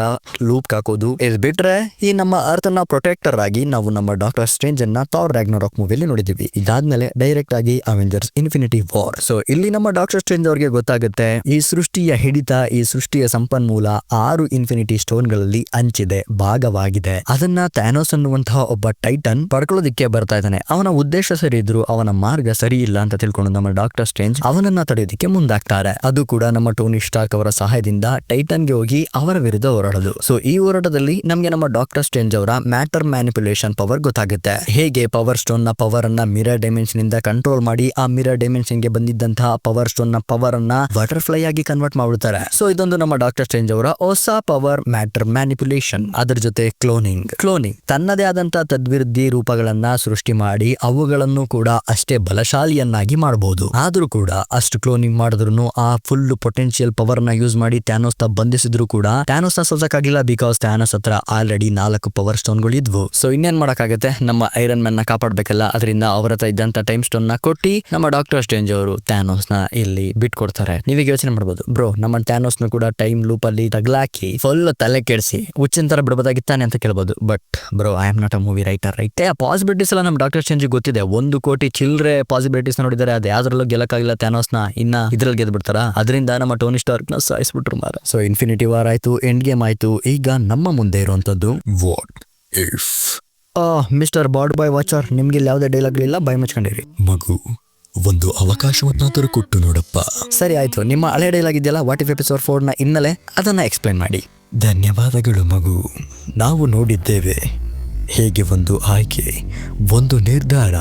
ಲೂಪ್ ಹಾಕೋದು ಇದು ಬಿಟ್ರೆ ಈ ನಮ್ಮ ಅರ್ತ್ ಪ್ರೊಟೆಕ್ಟರ್ ಆಗಿ ನಾವು ನಮ್ಮ ಡಾಕ್ಟರ್ ಸ್ಟ್ರೇಂಜ್ ಅನ್ನ ಥಾರ್ ರಾಕ್ ಮೂವಿಯಲ್ಲಿ ನೋಡಿದ್ವಿ ಇದಾದ್ಮೇಲೆ ಡೈರೆಕ್ಟ್ ಆಗಿ ಅವೆಂಜರ್ಸ್ ಇನ್ಫಿನಿಟಿ ವಾರ್ ಸೊ ಇಲ್ಲಿ ನಮ್ಮ ಡಾಕ್ಟರ್ ಸ್ಟ್ರೇಂಜ್ ಅವರಿಗೆ ಗೊತ್ತಾಗುತ್ತೆ, ಈ ಸೃಷ್ಟಿಯ ಹಿಡಿತ, ಈ ಸೃಷ್ಟಿಯ ಸಂಪನ್ಮೂಲ ಆರು ಇನ್ಫಿನಿಟಿ ಸ್ಟೋನ್ಗಳಲ್ಲಿ ಹಂಚಿದೆ ಭಾಗವಾಗಿದೆ. ಅದನ್ನ ಥ್ಯಾನೋಸ್ ಅನ್ನುವಂತಹ ಒಬ್ಬ ಟೈಟನ್ ಪಡ್ಕೊಳ್ಳೋದಿಕ್ಕೆ ಬರ್ತಾ ಇದ್ದಾನೆ. ಅವನ ಉದ್ದೇಶ ಸರಿ ಇದ್ರು ಅವನ ಮಾರ್ಗ ಸರಿ ಇಲ್ಲ ಅಂತ ತಿಳ್ಕೊಂಡು ನಮ್ಮ ಡಾಕ್ಟರ್ ಸ್ಟ್ರೇಂಜ್ ಅವನನ್ನ ತಡೆಯೋದಿಕ್ಕೆ ಮುಂದಾಗ್ತಾರೆ. ಅದು ಕೂಡ ನಮ್ಮ ಟೋನಿ ಸ್ಟಾರ್ಕ್ ಅವರ ಸಹಾಯದಿಂದ ಟೈಟನ್ಗೆ ಹೋಗಿ ಅವರ ವಿರುದ್ಧ ಹೋರಾಡೋದು. ಸೊ ಈ ಹೋರಾಟದಲ್ಲಿ ಅಲ್ಲಿ ನಮಗೆ ನಮ್ಮ ಡಾಕ್ಟರ್ ಸ್ಟೇಂಜ್ ಅವರ ಮ್ಯಾಟರ್ ಮ್ಯಾನಿಪುಲೇಷನ್ ಪವರ್ ಗೊತ್ತಾಗುತ್ತೆ. ಹೇಗೆ ಪವರ್ ಸ್ಟೋನ್ನ ಪವರ್ ಅನ್ನ ಮಿರರ್ ಡೈಮೆನ್ಷನ್ ಇಂದ ಕಂಟ್ರೋಲ್ ಮಾಡಿ ಆ ಮಿರರ್ ಡೈಮೆನ್ಷನ್ಗೆ ಬಂದಿದ್ದಂತಹ ಪವರ್ ಸ್ಟೋನ್ನ ಪವರ್ ಅನ್ನ ಬಟರ್ಫ್ಲೈ ಆಗಿ ಕನ್ವರ್ಟ್ ಮಾಡ್ಬಿಡ್ತಾರೆ. ಸೊ ಇದೊಂದು ನಮ್ಮ ಡಾಕ್ಟರ್ ಸ್ಟೇಂಜ್ ಅವರ ಹೊಸ ಪವರ್ ಮ್ಯಾಟರ್ ಮ್ಯಾನಿಪುಲೇಷನ್ ಅದರ ಜೊತೆ ಕ್ಲೋನಿಂಗ್ ಕ್ಲೋನಿಂಗ್ ತನ್ನದೇ ಆದಂತಹ ತದ್ವಿರುದ್ಧಿ ರೂಪಗಳನ್ನ ಸೃಷ್ಟಿ ಮಾಡಿ ಅವುಗಳನ್ನು ಕೂಡ ಅಷ್ಟೇ ಬಲಶಾಲಿಯನ್ನಾಗಿ ಮಾಡಬಹುದು ಆದ್ರೂ ಕೂಡ ಅಷ್ಟು ಕ್ಲೋನಿಂಗ್ ಮಾಡಿದ್ರು ಆ ಫುಲ್ ಪೊಟೆನ್ಶಿಯಲ್ ಪವರ್ನ ಯೂಸ್ ಮಾಡಿ ಟ್ಯಾನೋಸ್ ತ ಬಂಧಿಸಿದ್ರು ಕೂಡ ಟ್ಯಾನೋಸ್ನ ಸೋಸಕ್ಕಾಗಿಲ್ಲ ಬಿಕಾಸ್ ಟ್ಯಾನೋಸ್ ಹತ್ರ ಆಲ್ರೆಡಿ ನಾಲ್ಕು ಪವರ್ ಸ್ಟೋನ್ಗಳು ಇದ್ವು. ಸೊ ಇನ್ನೇನ್ ಮಾಡೋಕ್ಕಾಗುತ್ತೆ? ನಮ್ಮ ಐರನ್ ಮ್ಯಾನ್ನ ಕಾಪಾಡ್ಬೇಕಲ್ಲ, ಅದರಿಂದ ಅವರ ಹತ್ರ ಇದ್ದಂತ ಟೈಮ್ ಸ್ಟೋನ್ನ ಕೊಟ್ಟಿ ನಮ್ಮ ಡಾಕ್ಟರ್ ಸ್ಟೇಂಜ್ ಅವರು ಟ್ಯಾನೋಸ್ನ ಇಲ್ಲಿ ಬಿಟ್ಕೊಡ್ತಾರೆ. ನೀವೀಗ ಯೋಚನೆ ಮಾಡ್ಬೋದು. ಬ್ರೋ ನಮ್ಮ ಟ್ಯಾನೋಸ್ನ ಕೂಡ ಟೈಮ್ ಲೂಪ್ ಅಲ್ಲಿ ತಗ್ಲಾಕಿ ಫುಲ್ ತಲೆ ಕೆಡಿಸಿ ಹುಚ್ಚಿನ ತರ ಬಿಡಬಹುದಾಗಿತ್ತಾನೆ ಅಂತ ಕೇಳ್ಬೋದು. But bro I am not a movie writer right ಆ ಪಾಸಿಬಿಲಿಟೀಸ್ ಎಲ್ಲ ನಮ್ಮ ಡಾಕ್ಟರ್ ಸ್ಟೇಂಜ್ ಗೊತ್ತಿದೆ. ಒಂದು ಕೋಟಿ ಚಿಲ್ರೆ ಪಾಸಿಬಿಲಿಟೀಸ್ ನೋಡಿದ್ದಾರೆ. ಅದು ಯಾವ್ದ್ರಲ್ಲೂ ಗೆಲ್ಲಕ್ಕಾಗಿಲ್ಲ ಟ್ಯಾನೋಸ್ನ. ಇನ್ನ ಇದ್ರಲ್ಲಿ ಗೆದ್ದು ಬಿಡ್ತಾರ ಅದರಿಂದ ನಮ್ಮ ಟೋನಿ ಸ್ಟಾರ್ಕ್ನ ಸಾಯಿಸ್ಬಿಟ್ರು ಮಾರ. ಸೊ ಇನ್ಫಿನಿಟಿ ವಾರ್ ಆಯ್ತು ಎಂಡ್ ಗೇಮ್ ಆಯ್ತು. ಈಗ ನಮ್ಮ ಮುಂದೆ ಇರುವಂತದ್ದು what if mister bad boy watcher ನಿಮ್ಗೆ ಇಲ್ಲಿ ಯಾವುದೇ ಡೈಲಾಗ್ ಇಲ್ಲ ಬಾಯ್ ಮುಚ್ಕೊಂಡಿರಿ. ಮಗು ಒಂದು ಅವಕಾಶವನ್ನಾದರೂ ಕೊಟ್ಟು ನೋಡಪ್ಪ. ಸರಿ ಆಯ್ತು. ನಿಮ್ಮ ಹಳೆ ಡೈಲಾಗ್ ಇದೆಯಲ್ಲ ವಾಟ್ ಇಫ್ ಎಪಿಸೋಡ್ ಫೋರ್ನ ಹಿನ್ನೆಲೆ ಅದನ್ನ ಎಕ್ಸ್ಪ್ಲೈನ್ ಮಾಡಿ. ಧನ್ಯವಾದಗಳು ಮಗು. ನಾವು ನೋಡಿದ್ದೇವೆ. ಹೇಗೆ ಒಂದು ಆಯ್ಕೆ? ಒಂದು ನಿರ್ಧಾರ,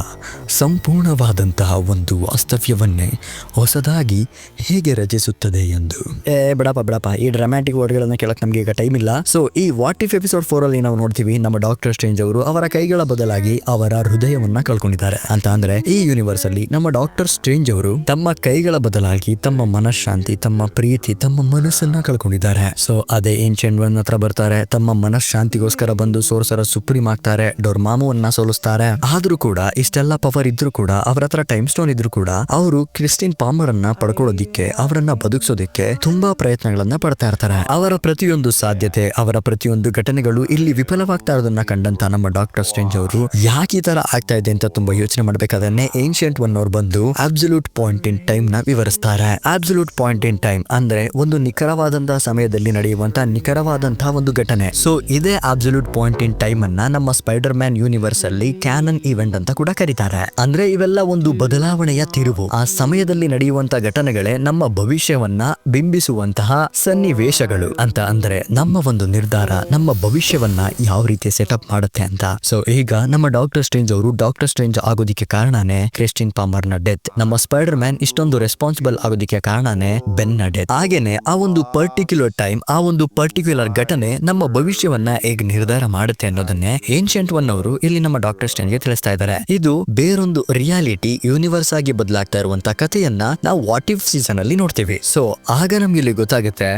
ಸಂಪೂರ್ಣವಾದಂತಹ ಒಂದು ವಾಸ್ತವ್ಯವನ್ನೇ ಹೊಸದಾಗಿ ಹೇಗೆ ರಚಿಸುತ್ತದೆ ಎಂದು? ಏ, ಬಿಡಪ್ಪ ಬಿಡಪ್ಪ. ಈ ಡ್ರಾಮ್ಯಾಟಿಕ್ ವರ್ಡ್ಗಳನ್ನು ಕೇಳಕ್ಕೆ ನಮಗೆ ಈಗ ಟೈಮ್ ಇಲ್ಲ. ಸೊ ಈ ವಾಟ್ ಇಫ್ ಎಪಿಸೋಡ್ ಫೋರ್ ಅಲ್ಲಿ ನಾವು ನೋಡ್ತೀವಿ, ನಮ್ಮ ಡಾಕ್ಟರ್ ಸ್ಟ್ರೇಂಜ್ ಅವರು ಅವರ ಕೈಗಳ ಬದಲಾಗಿ ಅವರ ಹೃದಯವನ್ನ ಕಳ್ಕೊಂಡಿದ್ದಾರೆ. ಅಂತ ಅಂದ್ರೆ, ಈ ಯೂನಿವರ್ಸ್ ಅಲ್ಲಿ ನಮ್ಮ ಡಾಕ್ಟರ್ ಸ್ಟ್ರೇಂಜ್ ಅವರು ತಮ್ಮ ಕೈಗಳ ಬದಲಾಗಿ ತಮ್ಮ ಮನಃಶಾಂತಿ, ತಮ್ಮ ಪ್ರೀತಿ, ತಮ್ಮ ಮನಸ್ಸನ್ನ ಕಳ್ಕೊಂಡಿದ್ದಾರೆ. ಸೊ ಅದೇ ಏನ್ ಚೆಂಡ್ ಹತ್ರ ಬರ್ತಾರೆ. ತಮ್ಮ ಮನಃಶಾಂತಿಗೋಸ್ಕರ ಬಂದು ಸೋರ್ಸರ ಸುಪ್ರೀಂ ಆಗ್ತಾರೆ ಡೊರ್ಮಾಮುವನ್ನ ಸೋಲಿಸ್ತಾರೆ. ಆದ್ರೂ ಕೂಡ ಇಷ್ಟೆಲ್ಲ ಪವರ್ ಇದ್ರೂ ಕೂಡ, ಅವರ ಹತ್ರ ಟೈಮ್ ಸ್ಟೋನ್ ಇದ್ರೂ ಕೂಡ, ಅವರು ಕ್ರಿಸ್ಟಿನ್ ಪಾಮರ್ ಅನ್ನ ಪಡ್ಕೊಳ್ಳೋದಿಕ್ಕೆ, ಅವರನ್ನ ಬದುಕಿಸೋದಿಕ್ಕೆ ತುಂಬಾ ಪ್ರಯತ್ನಗಳನ್ನ ಪಡ್ತಾ ಇರ್ತಾರೆ. ಅವರ ಪ್ರತಿಯೊಂದು ಸಾಧ್ಯತೆ, ಅವರ ಪ್ರತಿಯೊಂದು ಘಟನೆಗಳು ಇಲ್ಲಿ ವಿಫಲವಾಗ್ತಾ ಇರೋದನ್ನ ಕಂಡಂತ ನಮ್ಮ ಡಾಕ್ಟರ್ ಸ್ಟೇಂಜ್ ಅವರು ಯಾಕೆ ಈ ತರ ಆಗ್ತಾ ಇದೆ ಅಂತ ತುಂಬಾ ಯೋಚನೆ ಮಾಡ್ಬೇಕಾದ್ರೆ ಏನ್ಷಿಯಂಟ್ ಒನ್ ಅವ್ರು ಬಂದು ಅಬ್ಸಲ್ಯೂಟ್ ಪಾಯಿಂಟ್ ಇನ್ ಟೈಮ್ನ ವಿವರಿಸ್ತಾರೆ. ಅಬ್ಸಲ್ಯೂಟ್ ಪಾಯಿಂಟ್ ಇನ್ ಟೈಮ್ ಅಂದ್ರೆ ಒಂದು ನಿಖರವಾದಂತಹ ಸಮಯದಲ್ಲಿ ನಡೆಯುವಂತಹ ನಿಖರವಾದಂತಹ ಒಂದು ಘಟನೆ. ಸೊ ಇದೇ ಅಬ್ಸಲ್ಯೂಟ್ ಪಾಯಿಂಟ್ ಇನ್ ಟೈಮ್ ಅನ್ನ ಸ್ಪೈಡರ್ ಮ್ಯಾನ್ ಯೂನಿವರ್ಸ್ ಅಲ್ಲಿ ಕ್ಯಾನನ್ ಇವೆಂಟ್ ಅಂತ ಕೂಡ ಕರೀತಾರೆ. ಅಂದ್ರೆ ಇವೆಲ್ಲ ಒಂದು ಬದಲಾವಣೆಯ ತಿರುವು. ಆ ಸಮಯದಲ್ಲಿ ನಡೆಯುವಂತ ಘಟನೆಗಳೇ ನಮ್ಮ ಭವಿಷ್ಯವನ್ನ ಬಿಂಬಿಸುವಂತಹ ಸನ್ನಿವೇಶಗಳು ಅಂತ ಅಂದ್ರೆ ನಮ್ಮ ಒಂದು ನಿರ್ಧಾರ, ನಮ್ಮ ಭವಿಷ್ಯವನ್ನ ಯಾವ ರೀತಿ ಸೆಟಪ್ ಮಾಡುತ್ತೆ ಅಂತ. ಸೊ ಈಗ ನಮ್ಮ ಡಾಕ್ಟರ್ ಸ್ಟ್ರೇಂಜ್ ಅವರು ಡಾಕ್ಟರ್ ಸ್ಟ್ರೇಂಜ್ ಆಗೋದಿಕ್ಕೆ ಕಾರಣನೇ ಕ್ರಿಸ್ಟಿನ್ ಪಾಮರ್ನ ಡೆತ್. ನಮ್ಮ ಸ್ಪೈಡರ್ ಮ್ಯಾನ್ ಇಷ್ಟೊಂದು ರೆಸ್ಪಾನ್ಸಿಬಲ್ ಆಗೋದಿಕ್ಕೆ ಕಾರಣನೇ ಬೆನ್ನ ಡೆತ್. ಹಾಗೇನೆ ಆ ಒಂದು ಪರ್ಟಿಕ್ಯುಲರ್ ಟೈಮ್ ಆ ಒಂದು ಪರ್ಟಿಕ್ಯುಲರ್ ಘಟನೆ ನಮ್ಮ ಭವಿಷ್ಯವನ್ನ ಹೇಗೆ ನಿರ್ಧಾರ ಮಾಡುತ್ತೆ ಅನ್ನೋದನ್ನೇ ಏನ್ಷಿಯಂಟ್ ಒನ್ ಅವರು ಇಲ್ಲಿ ನಮ್ಮ ಡಾಕ್ಟರ್ ಸ್ಟೇನ್ಗೆ ತಿಳಿಸ್ತಾ ಇದ್ದಾರೆ. ಇದು ಬೇರೊಂದು ರಿಯಾಲಿಟಿ ಯೂನಿವರ್ಸ್ ಆಗಿ ಬದಲಾಗ್ತಾ ಇರುವಂತ ಕಥೆಯನ್ನ ನಾವು ವಾಟ್ ಇಫ್ ಸೀಸನ್ ಅಲ್ಲಿ ನೋಡ್ತೀವಿ. ಸೊ ಆಗ ನಮ್ಗೆ ಇಲ್ಲಿ ಗೊತ್ತಾಗುತ್ತೆ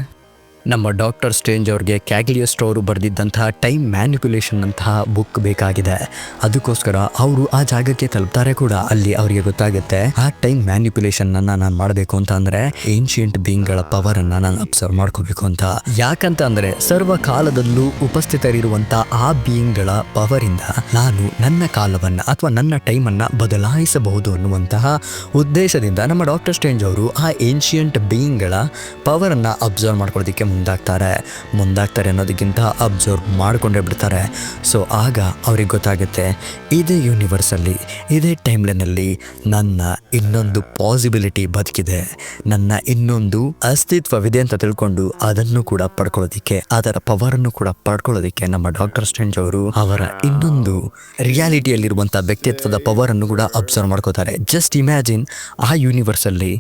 ನಮ್ಮ ಡಾಕ್ಟರ್ ಸ್ಟೇಂಜ್ ಅವ್ರಿಗೆ ಕ್ಯಾಗ್ಲಿಯಸ್ಟ್ ಅವರು ಬರೆದಿದ್ದಂತಹ ಟೈಮ್ ಮ್ಯಾನಿಪ್ಯುಲೇಷನ್ ಅಂತಹ ಬುಕ್ ಬೇಕಾಗಿದೆ. ಅದಕ್ಕೋಸ್ಕರ ಅವರು ಆ ಜಾಗಕ್ಕೆ ತಲುಪ್ತಾರೆ ಕೂಡ. ಅಲ್ಲಿ ಅವರಿಗೆ ಗೊತ್ತಾಗುತ್ತೆ, ಆ ಟೈಮ್ ಮ್ಯಾನಿಪ್ಯುಲೇಷನ್ ಅನ್ನ ನಾನು ಮಾಡಬೇಕು ಅಂತ ಅಂದ್ರೆ ಏನ್ಷಿಯಂಟ್ ಬೀಯಿಂಗ್ಗಳ ಪವರ್ ಅನ್ನ ನಾನು ಅಬ್ಸರ್ವ್ ಮಾಡ್ಕೋಬೇಕು ಅಂತ. ಯಾಕಂತ ಅಂದ್ರೆ ಸರ್ವ ಕಾಲದಲ್ಲೂ ಉಪಸ್ಥಿತರಿರುವಂತಹ ಆ ಬೀಯಿಂಗ್ಗಳ ಪವರ್ ಇಂದ ನಾನು ನನ್ನ ಕಾಲವನ್ನ ಅಥವಾ ನನ್ನ ಟೈಮ್ ಅನ್ನ ಬದಲಾಯಿಸಬಹುದು ಅನ್ನುವಂತಹ ಉದ್ದೇಶದಿಂದ ನಮ್ಮ ಡಾಕ್ಟರ್ ಸ್ಟೇಂಜ್ ಅವರು ಆ ಏನ್ಷಿಯಂಟ್ ಬೀಯಿಂಗ್ಗಳ ಪವರ್ ಅನ್ನ ಅಬ್ಸರ್ವ್ ಮಾಡ್ಕೊಳ್ಳೋದಕ್ಕೆ ಮುಂದಾಗ್ತಾರೆ. ಮುಂದಾಗ್ತಾರೆ ಅನ್ನೋದಕ್ಕಿಂತ ಅಬ್ಸರ್ವ್ ಮಾಡಿಕೊಂಡೇ ಬಿಡ್ತಾರೆ. ಸೊ ಆಗ ಅವ್ರಿಗೆ ಗೊತ್ತಾಗುತ್ತೆ, ಇದೇ ಯೂನಿವರ್ಸಲ್ಲಿ ಇದೇ ಟೈಮ್ಲೈನಲ್ಲಿ ನನ್ನ ಇನ್ನೊಂದು ಪಾಸಿಬಿಲಿಟಿ ಬದುಕಿದೆ. ನನ್ನ ಇನ್ನೊಂದು ಅಸ್ತಿತ್ವವಿದೆ ಅಂತ ತಿಳ್ಕೊಂಡು ಅದನ್ನು ಕೂಡ ಪಡ್ಕೊಳ್ಳೋದಿಕ್ಕೆ, ಅದರ ಪವರನ್ನು ಕೂಡ ಪಡ್ಕೊಳ್ಳೋದಿಕ್ಕೆ ನಮ್ಮ ಡಾಕ್ಟರ್ ಸ್ಟೇಂಜ್ ಅವರು ಅವರ ಇನ್ನೊಂದು ರಿಯಾಲಿಟಿಯಲ್ಲಿರುವಂಥ ವ್ಯಕ್ತಿತ್ವದ ಪವರ್ ಅನ್ನು ಕೂಡ ಅಬ್ಸರ್ವ್ ಮಾಡ್ಕೋತಾರೆ. ಜಸ್ಟ್ ಇಮ್ಯಾಜಿನ್ ಆ ಯೂನಿವರ್ಸಲ್ಲಿ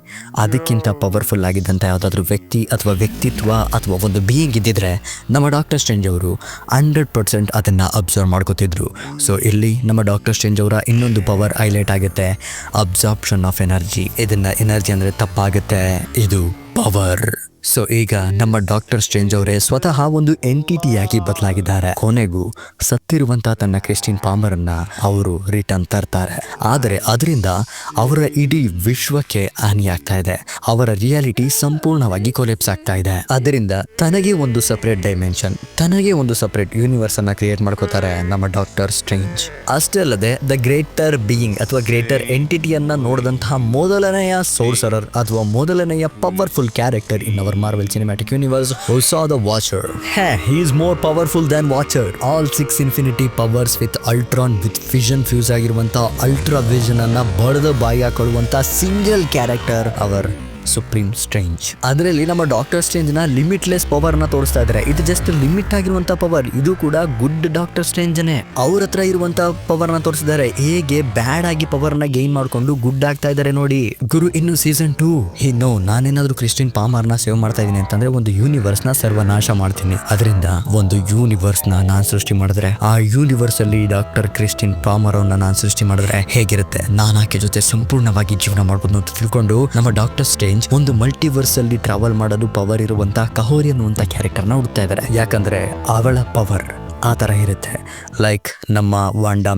ಅದಕ್ಕಿಂತ ಪವರ್ಫುಲ್ ಆಗಿದ್ದಂಥ ಯಾವುದಾದ್ರೂ ವ್ಯಕ್ತಿ ಅಥವಾ ವ್ಯಕ್ತಿತ್ವ ಅಥವಾ ಒಂದು ಬೀಯಿಂಗ್ ಇದ್ದಿದ್ರೆ ನಮ್ಮ ಡಾಕ್ಟರ್ ಸ್ಟೇಂಜ್ ಅವರು ಹಂಡ್ರೆಡ್ ಪರ್ಸೆಂಟ್ ಅದನ್ನು ಅಬ್ಸರ್ವ್ ಮಾಡ್ಕೋತಿದ್ರು. ಸೊ ಇಲ್ಲಿ ನಮ್ಮ ಡಾಕ್ಟರ್ ಸ್ಟೇಂಜ್ ಅವರ ಇನ್ನೊಂದು ಪವರ್ ಹೈಲೈಟ್ ಆಗುತ್ತೆ. ಅಬ್ಸಾರ್ಪ್ಷನ್ ಆಫ್ ಎನರ್ಜಿ ಇದನ್ನು ಎನರ್ಜಿ ಅಂದರೆ ತಪ್ಪಾಗುತ್ತೆ. ಇದು ಪವರ್ ಸೊ ಈಗ ನಮ್ಮ ಡಾಕ್ಟರ್ ಸ್ಟ್ರೇಂಜ್ ಅವರೇ ಸ್ವತಃ ಒಂದು ಎಂಟಿಟಿಯಾಗಿ ಬದಲಾಗಿದ್ದಾರೆ. ಕೊನೆಗೂ ಸತ್ತಿರುವಂತಹ ತನ್ನ ಕ್ರಿಸ್ಟಿನ್ ಪಾಮರನ್ನ ಅವರು ರಿಟರ್ನ್ ತರ್ತಾರೆ. ಆದರೆ ಅದರಿಂದ ಅವರ ಇಡೀ ವಿಶ್ವಕ್ಕೆ ಹಾನಿಯಾಗ್ತಾ ಇದೆ. ಅವರ ರಿಯಾಲಿಟಿ ಸಂಪೂರ್ಣವಾಗಿ ಕೊಲೆಪ್ಸ್ ಆಗ್ತಾ ಇದೆ. ಅದರಿಂದ ತನಗೆ ಒಂದು ಸಪರೇಟ್ ಡೈಮೆನ್ಷನ್ ತನಗೆ ಒಂದು ಸಪರೇಟ್ ಯೂನಿವರ್ಸ್ ಅನ್ನ ಕ್ರಿಯೇಟ್ ಮಾಡ್ಕೋತಾರೆ ನಮ್ಮ ಡಾಕ್ಟರ್ ಸ್ಟ್ರೇಂಜ್ ಅಷ್ಟೇ ಅಲ್ಲದೆ ದ ಗ್ರೇಟರ್ ಬೀಯಿಂಗ್ ಅಥವಾ ಗ್ರೇಟರ್ ಎಂಟಿಟಿಯನ್ನ ನೋಡಿದಂತಹ ಮೊದಲನೆಯ ಸೋರ್ಸರರ್ ಅಥವಾ ಮೊದಲನೆಯ powerful character in our Marvel Cinematic Universe saw the Watcher hey he is more powerful than Watcher all six infinity powers with Ultron with Vision fuse ಆಗಿರುವಂತಹ ಅಲ್ಟ್ರಾ ವಿಷನ್ ಅನ್ನ ಬಡದ ಬಾಯಿ ಹಾಕೊಳ್ಳುವಂತಹ single character our. Supreme Strange. ಅದರಲ್ಲಿ ನಮ್ಮ ಡಾಕ್ಟರ್ ಸ್ಟ್ರೇಂಜ್ನ ಲಿಮಿಟ್ಲೆಸ್ ಪವರ್ನ ತೋರಿಸ್ತಾ ಇದ್ದಾರೆ ಇದು ಜಸ್ಟ್ ಲಿಮಿಟ್ ಆಗಿರುವಂತ ಪವರ್ ಇದು ಕೂಡ ಗುಡ್ ಡಾಕ್ಟರ್ ಸ್ಟ್ರೇಂಜ್ನೇ ಅವ್ರ ಹತ್ರ ಇರುವಂತ ಪವರ್ನ ತೋರಿಸಿದ್ದಾರೆ ಹೇಗೆ ಬ್ಯಾಡ್ ಆಗಿ ಪವರ್ನ ಗೈನ್ ಮಾಡ್ಕೊಂಡು ಗುಡ್ ಆಗ್ತಾ ಇದ್ದಾರೆ ನೋಡಿ. ಗುರು, ಇನ್ನು ಸೀಸನ್ ಟೂ ಇನ್ನು ನಾನೇನಾದ್ರೂ ಕ್ರಿಸ್ಟಿನ್ ಪಾಮರ್ನ ಸೇವ್ ಮಾಡ್ತಾ ಇದೀನಿ ಅಂತಂದ್ರೆ ಒಂದು ಯೂನಿವರ್ಸ್ನ ಸರ್ವನಾಶ ಮಾಡ್ತೀನಿ. ಅದರಿಂದ ಒಂದು ಯೂನಿವರ್ಸ್ನ ನಾನ್ ಸೃಷ್ಟಿ ಮಾಡಿದ್ರೆ, ಆ ಯೂನಿವರ್ಸ್ ಅಲ್ಲಿ ಡಾಕ್ಟರ್ ಕ್ರಿಸ್ಟಿನ್ ಪಾಮರ್ ಅವನ್ನ ನಾನ್ ಸೃಷ್ಟಿ ಮಾಡಿದ್ರೆ ಹೇಗಿರುತ್ತೆ? ನಾನು ಆಕೆ ಜೊತೆ ಸಂಪೂರ್ಣವಾಗಿ ಜೀವನ ಮಾಡಬಹುದು ಅಂತ ತಿಳ್ಕೊಂಡು ನಮ್ಮ ಡಾಕ್ಟರ್ ಒಂದು ಮಲ್ಟಿವರ್ಸ್ ಅಲ್ಲಿ ಟ್ರಾವೆಲ್ ಮಾಡಲು ಪವರ್ ಇರುವಂತಹ ಕಹೋರಿ ಅನ್ನುವಂತ ಕ್ಯಾರೆಕ್ಟರ್ನ ಹುಡುಕ್ತಾ ಇದ್ದಾರೆ. ಯಾಕಂದ್ರೆ ಅವಳ ಪವರ್ ಆ ಥರ ಇರುತ್ತೆ. ಲೈಕ್ ನಮ್ಮ ವಾಂಡಾ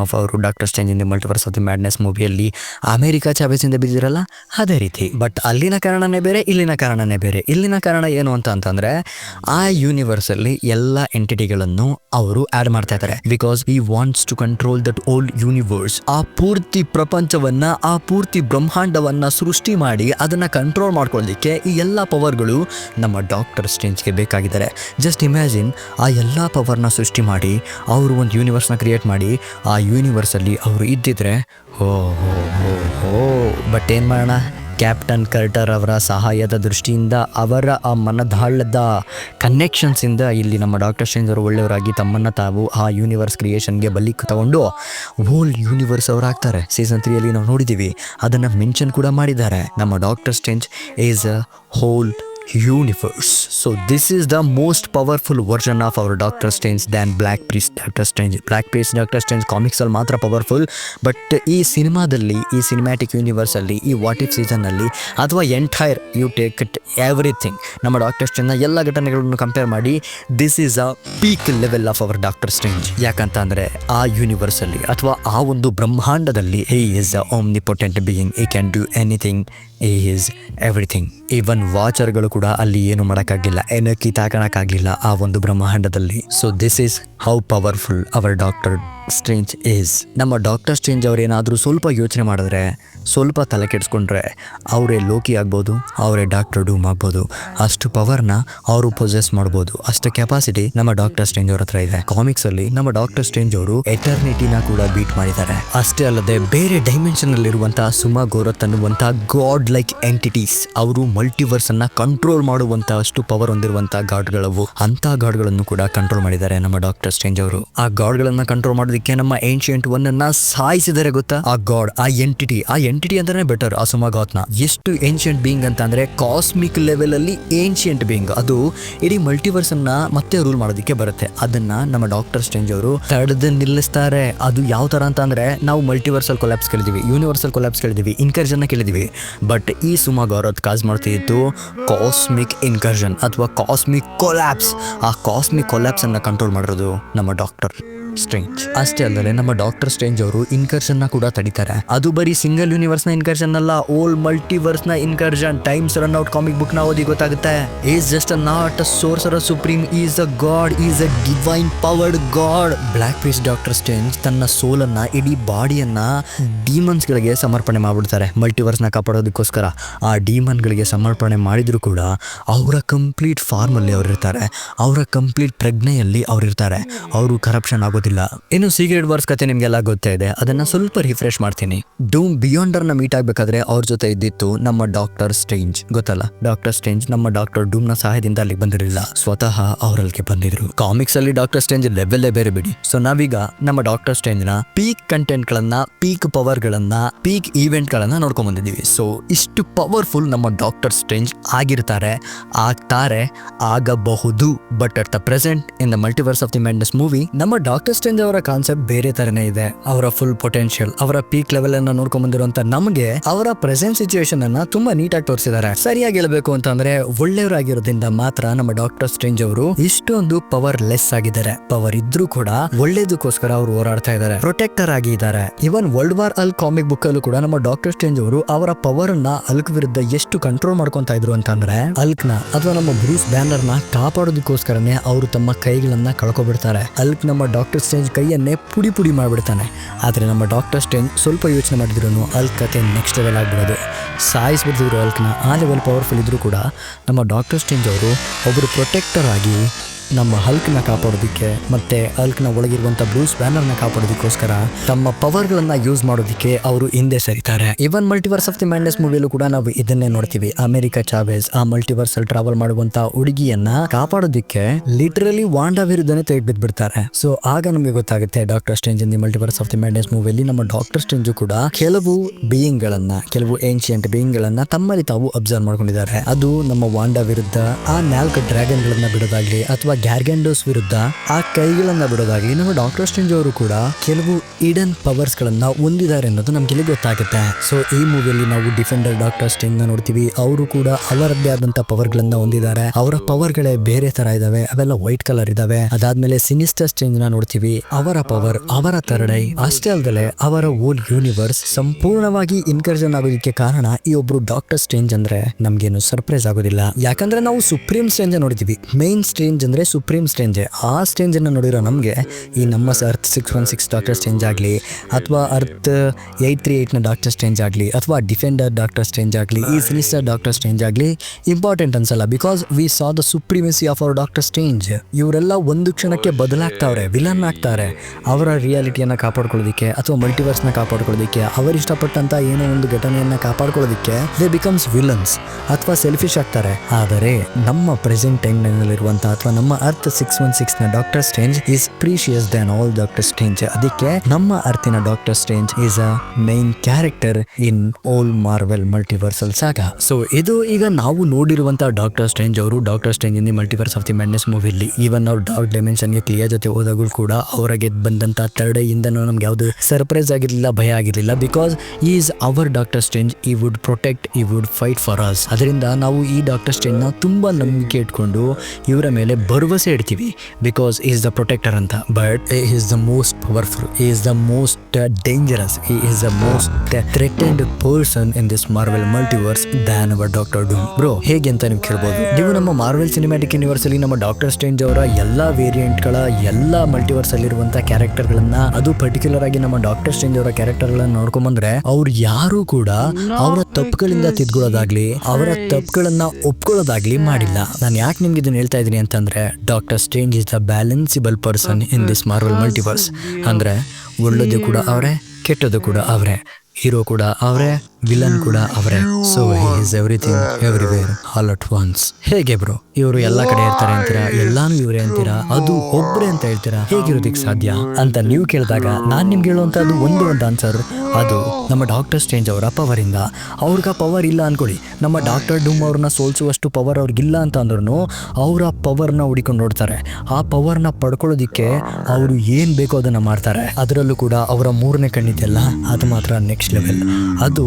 ಆಫ್ ಅವರು doctor Strange in the multiverse of the madness ಮೂವಿಯಲ್ಲಿ America ಚಾಬೇಸಿಂದ ಬಿದ್ದಿರಲ್ಲ ಅದೇ ರೀತಿ. ಬಟ್ ಅಲ್ಲಿನ ಕಾರಣನೇ ಬೇರೆ, ಇಲ್ಲಿನ ಕಾರಣನೇ ಬೇರೆ. ಇಲ್ಲಿನ ಕಾರಣ ಏನು ಅಂತ ಅಂತಂದರೆ, ಆ ಯೂನಿವರ್ಸಲ್ಲಿ ಎಲ್ಲ ಎಂಟಿಟಿಗಳನ್ನು ಅವರು ಆ್ಯಡ್ ಮಾಡ್ತಾ ಇದ್ದಾರೆ. Because he wants to control that old universe ಆ ಪೂರ್ತಿ ಪ್ರಪಂಚವನ್ನು, ಆ ಪೂರ್ತಿ ಬ್ರಹ್ಮಾಂಡವನ್ನು ಸೃಷ್ಟಿ ಮಾಡಿ ಅದನ್ನು ಕಂಟ್ರೋಲ್ ಮಾಡ್ಕೊಳ್ಳೋದಕ್ಕೆ ಈ ಎಲ್ಲ ಪವರ್ಗಳು ನಮ್ಮ ಡಾಕ್ಟರ್ ಸ್ಟೇಂಜ್ಗೆ ಬೇಕಾಗಿದ್ದಾರೆ. ಜಸ್ಟ್ ಇಮ್ಯಾಜಿನ್ ಆ ಎಲ್ಲ ಪವರ್ನ ಸೃಷ್ಟಿ ಮಾಡಿ, ಅವರು ಒಂದು ಯೂನಿವರ್ಸ್ನ ಕ್ರಿಯೇಟ್ ಮಾಡಿ, ಆ ಯೂನಿವರ್ಸಲ್ಲಿ ಅವರು ಇದ್ದಿದ್ರೆ, ಹೋ ಹೋ ಹೋ ಹೋ. ಬಟ್ ಏನು ಮಾಡೋಣ? ಕ್ಯಾಪ್ಟನ್ ಕರ್ಟರ್ ಅವರ ಸಹಾಯದ ದೃಷ್ಟಿಯಿಂದ ಅವರ ಆ ಮನದಾಳದ ಕನೆಕ್ಷನ್ಸಿಂದ ಇಲ್ಲಿ ನಮ್ಮ ಡಾಕ್ಟರ್ ಅವರು ಒಳ್ಳೆಯವರಾಗಿ ತಮ್ಮನ್ನು ತಾವು ಆ ಯೂನಿವರ್ಸ್ ಕ್ರಿಯೇಷನ್ಗೆ ಬಲಿ ತಗೊಂಡು ಹೋಲ್ ಯೂನಿವರ್ಸ್ ಅವರು ಆಗ್ತಾರೆ. ಸೀಸನ್ ತ್ರೀಯಲ್ಲಿ ನಾವು ನೋಡಿದ್ದೀವಿ ಅದನ್ನು ಮೆನ್ಷನ್ ಕೂಡ ಮಾಡಿದ್ದಾರೆ. ನಮ್ಮ Doctor Strange is a whole universe so this is the most powerful version of our Doctor Strange than Black Priest Doctor Strange Black Priest Doctor Strange ಕಾಮಿಕ್ಸಲ್ಲಿ ಮಾತ್ರ ಪವರ್ಫುಲ್ ಬಟ್ ಈ ಸಿನಿಮಾದಲ್ಲಿ, ಈ ಸಿನಿಮ್ಯಾಟಿಕ್ ಯೂನಿವರ್ಸಲ್ಲಿ ಈ ವಾಟ್ ಇಫ್ ಸೀಸನ್ನಲ್ಲಿ ಅಥವಾ entire you take it everything ನಮ್ಮ ಡಾಕ್ಟರ್ ಸ್ಟ್ರೇಂಜ್ನ ಎಲ್ಲ ಘಟನೆಗಳನ್ನು ಕಂಪೇರ್ ಮಾಡಿ this is a peak level of our Doctor Strange ಯಾಕಂತ ಅಂದರೆ ಆ ಯೂನಿವರ್ಸಲ್ಲಿ ಅಥವಾ ಆ ಒಂದು ಬ್ರಹ್ಮಾಂಡದಲ್ಲಿ he is a omnipotent being he can do anything is everything even ವಾಚರ್ಗಳು ಕೂಡ ಅಲ್ಲಿ ಏನು ಮಾಡೋಕ್ಕಾಗಿಲ್ಲ ಏನು ತಾಕಣಕ್ಕಾಗಿಲ್ಲ ಆ ಒಂದು ಬ್ರಹ್ಮಾಂಡದಲ್ಲಿ. So this is how powerful our Doctor Strange is ನಮ್ಮ ಡಾಕ್ಟರ್ ಸ್ಟ್ರೇಂಜ್ ಅವ್ರೇನಾದರೂ ಸ್ವಲ್ಪ ಯೋಚನೆ ಮಾಡಿದ್ರೆ, ಸ್ವಲ್ಪ ತಲೆ ಕೆಡಿಸ್ಕೊಂಡ್ರೆ ಅವರೇ ಲೋಕಿ ಆಗ್ಬೋದು, ಅವರೇ ಡಾಕ್ಟರ್ ಡೂಮ್ ಆಗ್ಬೋದು. ಅಷ್ಟು ಪವರ್ನ ಅವರು ಪೊಸೆಸ್ ಮಾಡ್ಬೋದು. ಅಷ್ಟು ಕೆಪಾಸಿಟಿ ನಮ್ಮ ಡಾಕ್ಟರ್ ಸ್ಟ್ರೇಂಜ್ ಅವ್ರ ಹತ್ರ ಇದೆ. ಕಾಮಿಕ್ಸ್ ಅಲ್ಲಿ ನಮ್ಮ ಡಾಕ್ಟರ್ ಸ್ಟ್ರೇಂಜ್ ಅವರು ಎಟರ್ನಿಟಿನ ಕೂಡ ಬೀಟ್ ಮಾಡಿದ್ದಾರೆ. ಅಷ್ಟೇ ಅಲ್ಲದೆ ಬೇರೆ ಡೈಮೆನ್ಷನ್ ಅಲ್ಲಿರುವಂತಹ ಸುಮಾ ಗೋರತ್ ಅನ್ನುವಂತಹ ಗಾಡ್ ಲೈಕ್ ಎಂಟಿಟೀಸ್ ಅವರು ಮಲ್ಟಿವರ್ಸ್ ಅನ್ನ ಕಂಟ್ರೋಲ್ ಮಾಡುವಂತ ಅಷ್ಟು ಪವರ್ ಹೊಂದಿರುವಂತಹ ಗಾಡ್ಗಳವು ಅಂತ ಗಾಡ್ಗಳನ್ನು ಕೂಡ ಕಂಟ್ರೋಲ್ ಮಾಡಿದ್ದಾರೆ ನಮ್ಮ ಡಾಕ್ಟರ್ ಸ್ಟ್ರೇಂಜ್ ಅವರು. ಆ ಗಾಡ್ಗಳನ್ನ ಕಂಟ್ರೋಲ್ ಮಾಡೋದಕ್ಕೆ ನಮ್ಮ ಏನ್ಶಿಯಂಟ್ ಒನ್ ಅನ್ನ ಸಾಯಿಸಿದರೆ ಗೊತ್ತಾ? ಆ ಗಾಡ್ ಆ ಎಂಟಿಟಿ ಆ ಎಂಟಿಟಿ ಅಂದ್ರೆ ಬೆಟರ್ ಆ ಸುಮ ಗಾತ್ನ ಎಷ್ಟು ಏನ್ಶಿಯಂಟ್ ಬೀಯಿಂಗ್ ಅಂತ ಅಂದ್ರೆ ಕಾಸ್ಮಿಕ್ ಲೆವೆಲ್ ಅಲ್ಲಿ ಏನ್ಶಿಯಂಟ್ ಬೀಯಿಂಗ್ ಅದು ಇಡೀ ಮಲ್ಟಿವರ್ಸ್ ಅನ್ನ ಮತ್ತೆ ರೂಲ್ ಮಾಡೋದಕ್ಕೆ ಬರುತ್ತೆ. ಅದನ್ನ ನಮ್ಮ ಡಾಕ್ಟರ್ ಸ್ಟೇಂಜ್ ಅವರು ತಡೆದು ನಿಲ್ಲಿಸ್ತಾರೆ. ಅದು ಯಾವ ತರ ಅಂತ ಅಂದ್ರೆ ನಾವು ಮಲ್ಟಿವರ್ಸಲ್ ಕೊಲ್ಯಾಪ್ಸ್ ಕೇಳಿದೀವಿ ಯೂನಿವರ್ಸಲ್ ಕೊಲ್ಯಾಪ್ಸ್ ಕೇಳಿದೀವಿ ಅನ್ನ ಕೇಳಿದೀವಿ. ಬಟ್ ಈ ಸುಮ ಗೌರತ್ ಕಾಸ್ ಮಾಡ್ತಿದ್ದು ಕಾಸ್ಮಿಕ್ ಇನ್ಕರ್ಷನ್ ಅಥವಾ ಕಾಸ್ಮಿಕ್ ಕೊಲ್ಯಾಪ್ಸ್ ಆ ಕಾಸ್ಮಿಕ್ ಕೊಲ್ಯಾಪ್ಸನ್ನು ಕಂಟ್ರೋಲ್ ಮಾಡಿರೋದು ನಮ್ಮ ಡಾಕ್ಟರ್ ಸ್ಟ್ರೇಂಜ್ ಅಷ್ಟೇ ಅಲ್ಲದೆ ನಮ್ಮ ಡಾಕ್ಟರ್ ಸ್ಟ್ರೇಂಜ್ ಅವರು ಇನ್ಕರ್ಷನ್ನ ಕೂಡ ತಡಿತಾರೆ. ಅದು ಬರೀ ಸಿಂಗಲ್ ಯೂನಿವರ್ಸ್ನ ಇನ್ಕರ್ಷನ್ ಅಲ್ಲ all ಮಲ್ಟಿವರ್ಸ್ನ incursion times run out comic ಬುಕ್ನ ಓದಿ ಗೊತ್ತಾಗುತ್ತೆ. He's just not a sorcerer supreme he's a god he's a divine powered god block piece Doctor Strange ತನ್ನ ಸೋಲನ್ನ, ಇಡೀ ಬಾಡಿಯನ್ನ ಡೀಮನ್ಸ್ ಗಳಿಗೆ ಸಮರ್ಪಣೆ ಮಾಡ್ಬಿಡ್ತಾರೆ. ಮಲ್ಟಿವರ್ಸ್ನ ಕಾಪಾಡೋದಕ್ಕೋಸ್ಕರ. ಆ ಡೀಮನ್ ಗಳಿಗೆ ಸಮರ್ಪಣೆ ಮಾಡಿದ್ರು ಕೂಡ ಅವರ ಕಂಪ್ಲೀಟ್ ಫಾರ್ಮ್ ಅಲ್ಲಿ ಅವ್ರು ಇರ್ತಾರೆ ಅವರ ಕಂಪ್ಲೀಟ್ ಪ್ರಜ್ಞೆಯಲ್ಲಿ ಅವ್ರು ಇರ್ತಾರೆ ಅವರು ಕರಪ್ಷನ್ ಆಗೋದಿಲ್ಲ ಇನ್ನು ಸೀಕ್ರೆಟ್ ವರ್ಸ್ ಕತೆ ನಿಮ್ಗೆಲ್ಲ ಗೊತ್ತೇ ಇದೆ. ಅದನ್ನ ಸ್ವಲ್ಪ ರಿಫ್ರೆಶ್ ಮಾಡ್ತೀನಿ. ಡೂಮ್ ಬಿಯೋಂಡರ್ನ ಮೀಟ್ ಆಗಬೇಕಾದ್ರೆ ಅವ್ರ ಜೊತೆ ಇದ್ದಿತ್ತು ನಮ್ಮ ಡಾಕ್ಟರ್ ಸ್ಟೇಂಜ್ ಗೊತ್ತಲ್ಲ? ಡಾಕ್ಟರ್ ಸ್ಟೇಂಜ್ ನಮ್ಮ ಡಾಕ್ಟರ್ ಡೂಮ್ನ ಸಹಾಯದಿಂದ ಅಲ್ಲಿ ಬಂದಿರಲಿಲ್ಲ. ಸ್ವತಃ ಅವರಲ್ಲಿಗೆ ಬಂದಿದ್ರು. ಕಾಮಿಕ್ಸ್ ಅಲ್ಲಿ ಡಾಕ್ಟರ್ ಸ್ಟೇಂಜ್ ಲೆವೆಲ್ಲೇ ಬೇರೆ ಬಿಡಿ. ಸೊ ನಾವೀಗ ನಮ್ಮ ಡಾಕ್ಟರ್ ಸ್ಟೇಂಜ್ನ ಪೀಕ್ ಕಂಟೆಂಟ್ ಗಳನ್ನ ಪೀಕ್ ಪವರ್ ಗಳನ್ನ ಪೀಕ್ ಈವೆಂಟ್ ಗಳನ್ನ ನೋಡ್ಕೊಂಡ್ ಬಂದಿದ್ದೀವಿ. ಸೊ ಇಷ್ಟು ಪವರ್ಫುಲ್ ನಮ್ಮ ಡಾಕ್ಟರ್ ಸ್ಟೇಂಜ್ ಆಗಿರ್ತಾರೆ, ಆಗ್ತಾರೆ, ಆಗಬಹುದು. But at the present in the multiverse of the madness movie ನಮ್ಮ ಡಾಕ್ಟರ್ ಸ್ಟೇಂಜ್ ಅವರ ಕಾನ್ಸೆಪ್ಟ್ ಬೇರೆ ತರನೇ ಇದೆ. ಅವರ ಫುಲ್ ಪೊಟೆನ್ಶಿಯಲ್ ಅವರ ಪೀಕ್ ಲೆವೆಲ್ ಅನ್ನ ನೋಡ್ಕೊಂಡ್ ಬಂದಿರುವಂತ ನಮಗೆ ಅವರ ಪ್ರೆಸೆಂಟ್ ಸಿಚುವೇಶನ್ ಅನ್ನ ತುಂಬಾ ನೀಟಾಗಿ ತೋರಿಸಿದ್ದಾರೆ. ಸರಿಯಾಗಿ ಹೇಳ್ಬೇಕು ಅಂತಂದ್ರೆ, ಒಳ್ಳೆಯವರಾಗಿರೋದ್ರಿಂದ ಮಾತ್ರ ನಮ್ಮ ಡಾಕ್ಟರ್ ಸ್ಟ್ರೇಂಜ್ ಅವರು ಇಷ್ಟೊಂದು ಪವರ್ ಲೆಸ್ ಆಗಿದ್ದಾರೆ. ಪವರ್ ಇದ್ರೂ ಕೂಡ ಒಳ್ಳೇದಕ್ಕೋಸ್ಕರ ಅವರು ಹೋರಾಡ್ತಾ ಇದ್ದಾರೆ. ಪ್ರೊಟೆಕ್ಟರ್ ಆಗಿ ಇದ್ದಾರೆ. Even World War Hulk comic book ಅಲ್ಲೂ ಕೂಡ ನಮ್ಮ ಡಾಕ್ಟರ್ ಸ್ಟ್ರೇಂಜ್ ಅವರು ಅವರ ಪವರ್ ಅನ್ನ ಅಲ್ಕ್ ವಿರುದ್ಧ ಎಷ್ಟು ಕಂಟ್ರೋಲ್ ಮಾಡ್ಕೊಂತ ಇದ್ರು ಅಂತಂದ್ರೆ ಅಲ್ಕ್ನ ಅಥವಾ ನಮ್ಮ ಬ್ರೂಸ್ ಬ್ಯಾನರ್ನ ಕಾಪಾಡೋದಕ್ಕೋಸ್ಕರನೇ ಅವರು ತಮ್ಮ ಕೈಗಳನ್ನ ಕಳ್ಕೊಬಿಡ್ತಾರೆ. ಅಲ್ಕ್ ನಮ್ಮ ಡಾಕ್ಟರ್ ಸ್ಟೇಂಜ್ ಕೈಯನ್ನೇ ಪುಡಿ ಪುಡಿ ಮಾಡಿಬಿಡ್ತಾನೆ. ಆದರೆ ನಮ್ಮ ಡಾಕ್ಟರ್ ಸ್ಟೇಂಜ್ ಸ್ವಲ್ಪ ಯೋಚನೆ ಮಾಡಿದ್ರು ಅಲ್ಕ್ ಕತೆ ನೆಕ್ಸ್ಟ್ ಲೆವೆಲ್ ಆಗ್ಬಿಡೋದು. ಸಾಯಿಸ್ಬಿಡ್ತಿದ್ರು ಅಲ್ಕನ, ಆ ಲೆವೆಲ್ ಪವರ್ಫುಲ್ ಇದ್ದರೂ ಕೂಡ ನಮ್ಮ ಡಾಕ್ಟರ್ ಸ್ಟೇಂಜ್ ಅವರು ಒಬ್ಬರು ಪ್ರೊಟೆಕ್ಟರ್ ಆಗಿ ನಮ್ಮ ಹಲ್ಕ್ನ ಕಾಪಾಡೋದಿಕ್ಕೆ ಮತ್ತೆ ಹಲ್ಕ್ನ ಒಳಗಿರುವಂತ ಬ್ಲೂಸ್ ಬ್ಯಾನರ್ನ ಕಾಪಾಡೋದಕ್ಕೋಸ್ಕರ ತಮ್ಮ ಪವರ್ ಗಳನ್ನ ಯೂಸ್ ಮಾಡೋದಕ್ಕೆ ಅವರು ಹಿಂದೆ ಸರಿತಾರೆ. Even multiverse of the madness ಮೂವಿಯಲ್ಲೂ ಕೂಡ ನಾವು ಇದನ್ನೇ ನೋಡ್ತೀವಿ. ಅಮೆರಿಕ ಚಾವೇಸ್, ಆ ಮಲ್ಟಿವರ್ಸ್ ಅಲ್ಲಿ ಟ್ರಾವೆಲ್ ಮಾಡುವಂತ ಹುಡುಗಿಯನ್ನ ಕಾಪಾಡೋದಿಕ್ಕೆ ಲಿಟ್ರಲಿ ವಾಂಡಾ ವಿರುದ್ಧನೇ ತೆಗೆದು ಬಿದ್ಬಿಡ್ತಾರೆ. ಸೊ, ಆಗ ನಮಗೆ ಗೊತ್ತಾಗುತ್ತೆ Doctor Strange in the Multiverse of the Madness ಮೂವಿಯಲ್ಲಿ ನಮ್ಮ ಡಾಕ್ಟರ್ ಸ್ಟೇಂಜ್ ಕೂಡ ಕೆಲವು ಬೀಯಿಂಗ್ ಗಳನ್ನ ಕೆಲವು ಏನ್ಶಿಯಂಟ್ ಬೀಯಿಂಗ್ ಗಳನ್ನ ತಮ್ಮಲ್ಲಿ ತಾವು ಅಬ್ಸರ್ವ್ ಮಾಡ್ಕೊಂಡಿದ್ದಾರೆ. ಅದು ನಮ್ಮ ವಾಂಡಾ ವಿರುದ್ಧ ಆ ನಾಲ್ಕು ಡ್ರ್ಯಾಗನ್ ಗಳನ್ನ ಬಿಡೋದಾಗ್ಲಿ ಅಥವಾ ಗ್ಯಾರ್ಗ್ಯಾಂಡೋಸ್ ವಿರುದ್ಧ ಆ ಕೈಗಳನ್ನ ಬಿಡೋದಾಗ್ಲಿ ನಮ್ಮ ಡಾಕ್ಟರ್ ಸ್ಟೇಂಜ್ ಅವರು ಕೂಡ ಕೆಲವು ಇಡನ್ ಪವರ್ಸ್ ಗಳನ್ನ ಹೊಂದಿದ್ದಾರೆ ಅನ್ನೋದು ನಮ್ಗೆ ಗೊತ್ತಾಗುತ್ತೆ. ಸೊ ಈ ಮೂವಿಯಲ್ಲಿ ನಾವು ಡಿಫೆಂಡರ್ ಡಾಕ್ಟರ್ ಸ್ಟೇಂಜ್ನ ನೋಡ್ತೀವಿ. ಅವರು ಕೂಡ ಅವರದ್ದೇ ಆದಂತ ಪವರ್ ಗಳನ್ನ ಹೊಂದಿದ್ದಾರೆ. ಅವರ ಪವರ್ ಗಳೇ ಬೇರೆ ತರ ಇದಾವೆ. ಅವೆಲ್ಲ ವೈಟ್ ಕಲರ್ ಇದಾವೆ. ಅದಾದ್ಮೇಲೆ ಸಿನಿಸ್ಟರ್ ಸ್ಟೇಂಜ್ನ ನೋಡ್ತೀವಿ. ಅವರ ಪವರ್ ಅವರ ತರಡೈ ಅಷ್ಟೇ ಅಲ್ಲದೆ ಅವರ ಓಲ್ ಯೂನಿವರ್ಸ್ ಸಂಪೂರ್ಣವಾಗಿ ಇನ್ಕರ್ಜನ್ ಆಗೋದಕ್ಕೆ ಕಾರಣ ಈ ಒಬ್ರು ಡಾಕ್ಟರ್ ಸ್ಟೇಂಜ್ ಅಂದ್ರೆ ನಮ್ಗೇನು ಸರ್ಪ್ರೈಸ್ ಆಗೋದಿಲ್ಲ. ಯಾಕಂದ್ರೆ ನಾವು ಸುಪ್ರೀಂ ಸ್ಟೇಂಜ್ ನೋಡಿದೀವಿ ಮೇನ್ ಸ್ಟೇಂಜ್ ಅಂದ್ರೆ ಸುಪ್ರೀಂ ಸ್ಟೇಂಜ್. ಆ ಸ್ಟೇಂಜನ್ನು ನೋಡಿರೋ ನಮಗೆ ಈ ನಮ್ಮ Earth six one six Doctor Strange ಆಗಲಿ, ಅಥವಾ ಅರ್ತ್ ಏಯ್ಟ್ ತ್ರೀ ಏಯ್ಟ್ನ ಡಾಕ್ಟರ್ ಸ್ಟೇಂಜ್ ಆಗಲಿ, ಅಥವಾ ಡಿಫೆಂಡರ್ ಡಾಕ್ಟರ್ ಸ್ಟೇಂಜ್ ಆಗಲಿ, ಈ ಸಿನಿಸ್ಟರ್ ಡಾಕ್ಟರ್ ಸ್ಟೇಂಜ್ ಆಗಲಿ ಇಂಪಾರ್ಟೆಂಟ್ ಅನ್ಸಲ್ಲ. Because we saw the supremacy of our Doctor Strange. ಇವರೆಲ್ಲ ಒಂದು ಕ್ಷಣಕ್ಕೆ ಬದಲಾಗ್ತಾವ್ರೆ ವಿಲನ್ ಆಗ್ತಾರೆ. ಅವರ ರಿಯಾಲಿಟಿಯನ್ನು ಕಾಪಾಡ್ಕೊಳ್ಳೋದಕ್ಕೆ ಅಥವಾ ಮಲ್ಟಿವರ್ಸ್ನ ಕಾಪಾಡ್ಕೊಳ್ಳೋದಕ್ಕೆ, ಅವರು ಇಷ್ಟಪಟ್ಟಂತ ಏನೋ ಒಂದು ಘಟನೆಯನ್ನು ಕಾಪಾಡ್ಕೊಳ್ಳೋದಕ್ಕೆ ದೇ ಬಿಕಮ್ಸ್ ವಿಲನ್ಸ್ ಅಥವಾ ಸೆಲ್ಫಿಶ್ ಆಗ್ತಾರೆ. ಆದರೆ ನಮ್ಮ ಪ್ರೆಸೆಂಟ್ ಟೈಮ್ನಲ್ಲಿರುವಂಥ ಅಥವಾ ನಮ್ಮ earth six one ಸಿಕ್ಸ್ನ doctor Strange is precious than all doctor Strange ಅದಕ್ಕೆ ನಮ್ಮ ಅರ್ಥಿನ doctor Strange is a main character in all Marvel multiversal saga so ಇದು ಈಗ ನಾವು ನೋಡಿರುವಂತಹ ಡಾಕ್ಟರ್ ಸ್ಟೇಂಜ್ ಅವರು doctor Strange in the multiverse of the madness ಮೂವಿಲಿ even ಅವ್ರು ಡಾರ್ಕ್ ಡೈಮೆನ್ಷನ್ಗೆ ಕ್ಲಿಯರ್ ಜೊತೆ ಹೋದಾಗಲೂ ಕೂಡ ಅವರಿಗೆ ಬಂದಂತ ಥರ್ಡ್ ಇಂದನೂ ನಮ್ಗೆ ಯಾವುದು ಸರ್ಪ್ರೈಸ್ ಆಗಿರಲಿಲ್ಲ, ಭಯ ಆಗಿರಲಿಲ್ಲ. Because he's our Doctor Strange he would protect he would fight for us ಅದರಿಂದ ನಾವು ಈ ಡಾಕ್ಟರ್ ಸ್ಟೇಂಜ್ನ ತುಂಬಾ ನಂಬಿಕೆ ಇಟ್ಕೊಂಡು ಇವರ ಮೇಲೆ ಭರವಸೆ ಇಡ್ತೀವಿ ಬಿಕಾಸ್ ಈಸ್ ದ ಪ್ರೊಟೆಕ್ಟರ್ ಅಂತ. But he's the most powerful he's the most dangerous he's the most threatened person in this Marvel multiverse than our Doctor Doom bro ಹೇಗೆ ಅಂತ ನೀವು ಕೇಳ್ಬೋದು? ನೀವು ನಮ್ಮ ಮಾರ್ವೆಲ್ ಸಿನಿಮ್ಯಾಟಿಕ್ ಯೂನಿವರ್ಸ್ ಅಲ್ಲಿ ನಮ್ಮ ಡಾಕ್ಟರ್ ಸ್ಟೇಂಜ್ ಅವರ ಎಲ್ಲಾ ವೇರಿಯಂಟ್ಗಳ ಎಲ್ಲಾ ಮಲ್ಟಿವರ್ಸ್ ಅಲ್ಲಿರುವಂತಹ ಕ್ಯಾರೆಕ್ಟರ್ ಗಳನ್ನ, ಅದು ಪರ್ಟಿಕ್ಯುಲರ್ ಆಗಿ ನಮ್ಮ ಡಾಕ್ಟರ್ ಸ್ಟೇಂಜ್ ಅವರ ಕ್ಯಾರೆಕ್ಟರ್ ಗಳನ್ನ ನೋಡ್ಕೊಂಡ್ ಬಂದ್ರೆ ಅವ್ರು ಯಾರು ಕೂಡ ಅವರ ತಪ್ಪುಗಳಿಂದ ತಿದ್ಕೊಳ್ಳೋದಾಗ್ಲಿ, ಅವರ ತಪ್ಪುಗಳನ್ನ ಒಪ್ಕೊಳ್ಳೋದಾಗ್ಲಿ ಮಾಡಿಲ್ಲ. ನಾನು ಯಾಕೆ ನಿಮ್ಗೆ ಇದನ್ನ ಹೇಳ್ತಾ ಇದ್ದೀನಿ ಅಂತಂದ್ರೆ Doctor Strange is the balanceable person in this Marvel multiverse ಅಂದರೆ ಒಳ್ಳೆಯದು ಕೂಡ ಅವರೇ ಕೆಟ್ಟದ್ದು ಕೂಡ ಅವರೇ ಹೀರೋ ಕೂಡ ಅವರೇ. ವಿಲನ್ ಕೂಡ ಅವರೇ. So he is everything everywhere all at once ಹೇಗೆ ಬ್ರೋ ಇವರು ಎಲ್ಲಾ ಕಡೆ ಇರ್ತಾರೆ ಅಂತೀರಾ? ಎಲ್ಲಾನು ಇವರೇ ಅಂತೀರಾ? ಅದು ಒಬ್ರೆ ಅಂತ ಹೇಳ್ತೀರಾ? ಹೇಗಿರೋದಿಕ್ ಸಾಧ್ಯ? ಅಂತ ನೀವು ಕೇಳಿದಾಗ ನಾನ್ ನಿಮ್ಗೆ ಹೇಳುವಂತದ್ದು ಒಂದು ಒಂದು ಆನ್ಸರ್ ಅದು ನಮ್ಮ ಡಾಕ್ಟರ್ ಸ್ಟೇಂಜ್ ಅವರ ಪವರಿಂದ ಅವ್ರಿಗೆ ಪವರ್ ಇಲ್ಲ ಅನ್ಕೊಳ್ಳಿ. ನಮ್ಮ ಡಾಕ್ಟರ್ ಡೂಮ್ ಅವ್ರನ್ನ ಸೋಲ್ಸುವಷ್ಟು ಪವರ್ ಅವ್ರಿಗಿಲ್ಲ ಅಂತ ಅಂದ್ರೂ ಅವರ ಪವರ್ನ ಹುಡಿಕೊಂಡು ನೋಡ್ತಾರೆ. ಆ ಪವರ್ನ ಪಡ್ಕೊಳ್ಳೋದಿಕ್ಕೆ ಅವರು ಏನ್ ಬೇಕೋ ಅದನ್ನ ಮಾಡ್ತಾರೆ. ಅದರಲ್ಲೂ ಕೂಡ ಅವರ ಮೂರನೇ ಕಣ್ಣಿದೆಯಲ್ಲ? ಅದು ಮಾತ್ರ ನೆಕ್ಸ್ಟ್ ಲೆವೆಲ್ ಅದು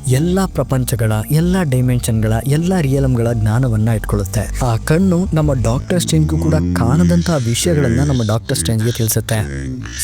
ಎಲ್ಲ ಪ್ರಪಂಚಗಳ, ಎಲ್ಲ ಡೈಮೆನ್ಷನ್ಗಳ ಎಲ್ಲ ರಿಯಲಮ್ಗಳ ಜ್ಞಾನವನ್ನ ಇಟ್ಕೊಳ್ಳುತ್ತೆ. ಆ ಕಣ್ಣು ನಮ್ಮ ಡಾಕ್ಟರ್ ಸ್ಟೇಂಜ್ಗೂ ಕೂಡ ಕಾಣದಂತಹ ವಿಷಯಗಳನ್ನ ನಮ್ಮ ಡಾಕ್ಟರ್ ಸ್ಟೇಂಜ್ಗೆ ತಿಳಿಸುತ್ತೆ.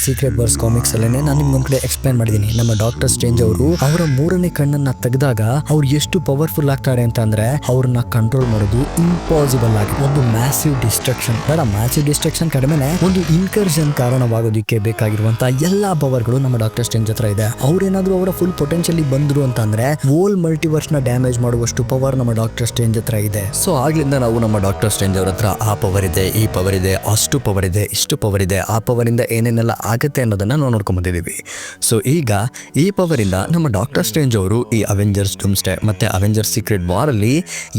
ಸೀಕ್ರೆಟ್ ವರ್ಸ್ ಕಾಮಿಕ್ಸ್ ಅಲ್ಲೇನೆ ನಾನು ನಿಮ್ಗೊಂದ್ ಕಡೆ ಎಕ್ಸ್ಪ್ಲೈನ್ ಮಾಡಿದ್ದೀನಿ ನಮ್ಮ ಡಾಕ್ಟರ್ ಸ್ಟೇಂಜ್ ಅವರು ಅವರ ಮೂರನೇ ಕಣ್ಣನ್ನ ತೆಗೆದಾಗ ಅವ್ರು ಎಷ್ಟು ಪವರ್ಫುಲ್ ಆಗ್ತಾರೆ ಅಂತ ಅಂದ್ರೆ ಅವ್ರನ್ನ ಕಂಟ್ರೋಲ್ ಮಾಡೋದು ಇಂಪಾಸಿಬಲ್ ಆಗಿ, ಒಂದು ಮ್ಯಾಸಿವ್ ಡಿಸ್ಟ್ರಕ್ಷನ್ ಬೇಡ ಮ್ಯಾಸಿವ್ ಡಿಸ್ಟ್ರಕ್ಷನ್ ಕಡಿಮೆನೆ ಒಂದು ಇನ್ಕರ್ಷನ್ ಕಾರಣವಾಗೋದಕ್ಕೆ ಬೇಕಾಗಿರುವಂತಹ ಎಲ್ಲಾ ಪವರ್ಗಳು ನಮ್ಮ ಡಾಕ್ಟರ್ ಸ್ಟೇಂಜ್ ಹತ್ರ ಇದೆ. ಅವ್ರೇನಾದ್ರೂ ಅವರ ಫುಲ್ ಪೊಟೆನ್ಶಿಯಲ್ ಬಂದ್ರು ಅಂತ ಅಂದ್ರೆ ಓಲ್ ಮಲ್ಟಿವರ್ಸ್ನ ಡ್ಯಾಮೇಜ್ ಮಾಡುವಷ್ಟು ಪವರ್ ನಮ್ಮ ಡಾಕ್ಟರ್ ಸ್ಟೇಂಜ್ ಹತ್ರ ಇದೆ. ಸೊ ಆಗ್ಲಿಂದ ನಾವು ನಮ್ಮ ಡಾಕ್ಟರ್ ಸ್ಟೇಂಜ್ ಅವ್ರ ಹತ್ರ ಆ ಪವರ್ ಇದೆ, ಈ ಪವರ್ ಇದೆ, ಅಷ್ಟು ಪವರ್ ಇದೆ, ಇಷ್ಟು ಪವರ್ ಇದೆ, ಆ ಪವರ್ ಇಂದ ಏನೇನೆಲ್ಲ ಆಗುತ್ತೆ ಅನ್ನೋದನ್ನ ನಾವು ನೋಡ್ಕೊಂಡ್ ಬಂದಿದ್ದೀವಿ. ಸೊ ಈಗ ಈ ಪವರ್ ಇಂದ ನಮ್ಮ ಡಾಕ್ಟರ್ ಸ್ಟೇಂಜ್ ಅವರು ಈ ಅವೆಂಜರ್ಸ್ ಡೂಮ್ಸ್ಟೆ ಮತ್ತೆ ಅವೆಂಜರ್ಸ್ ಸೀಕ್ರೆಟ್ ವಾರ್ ಅಲ್ಲಿ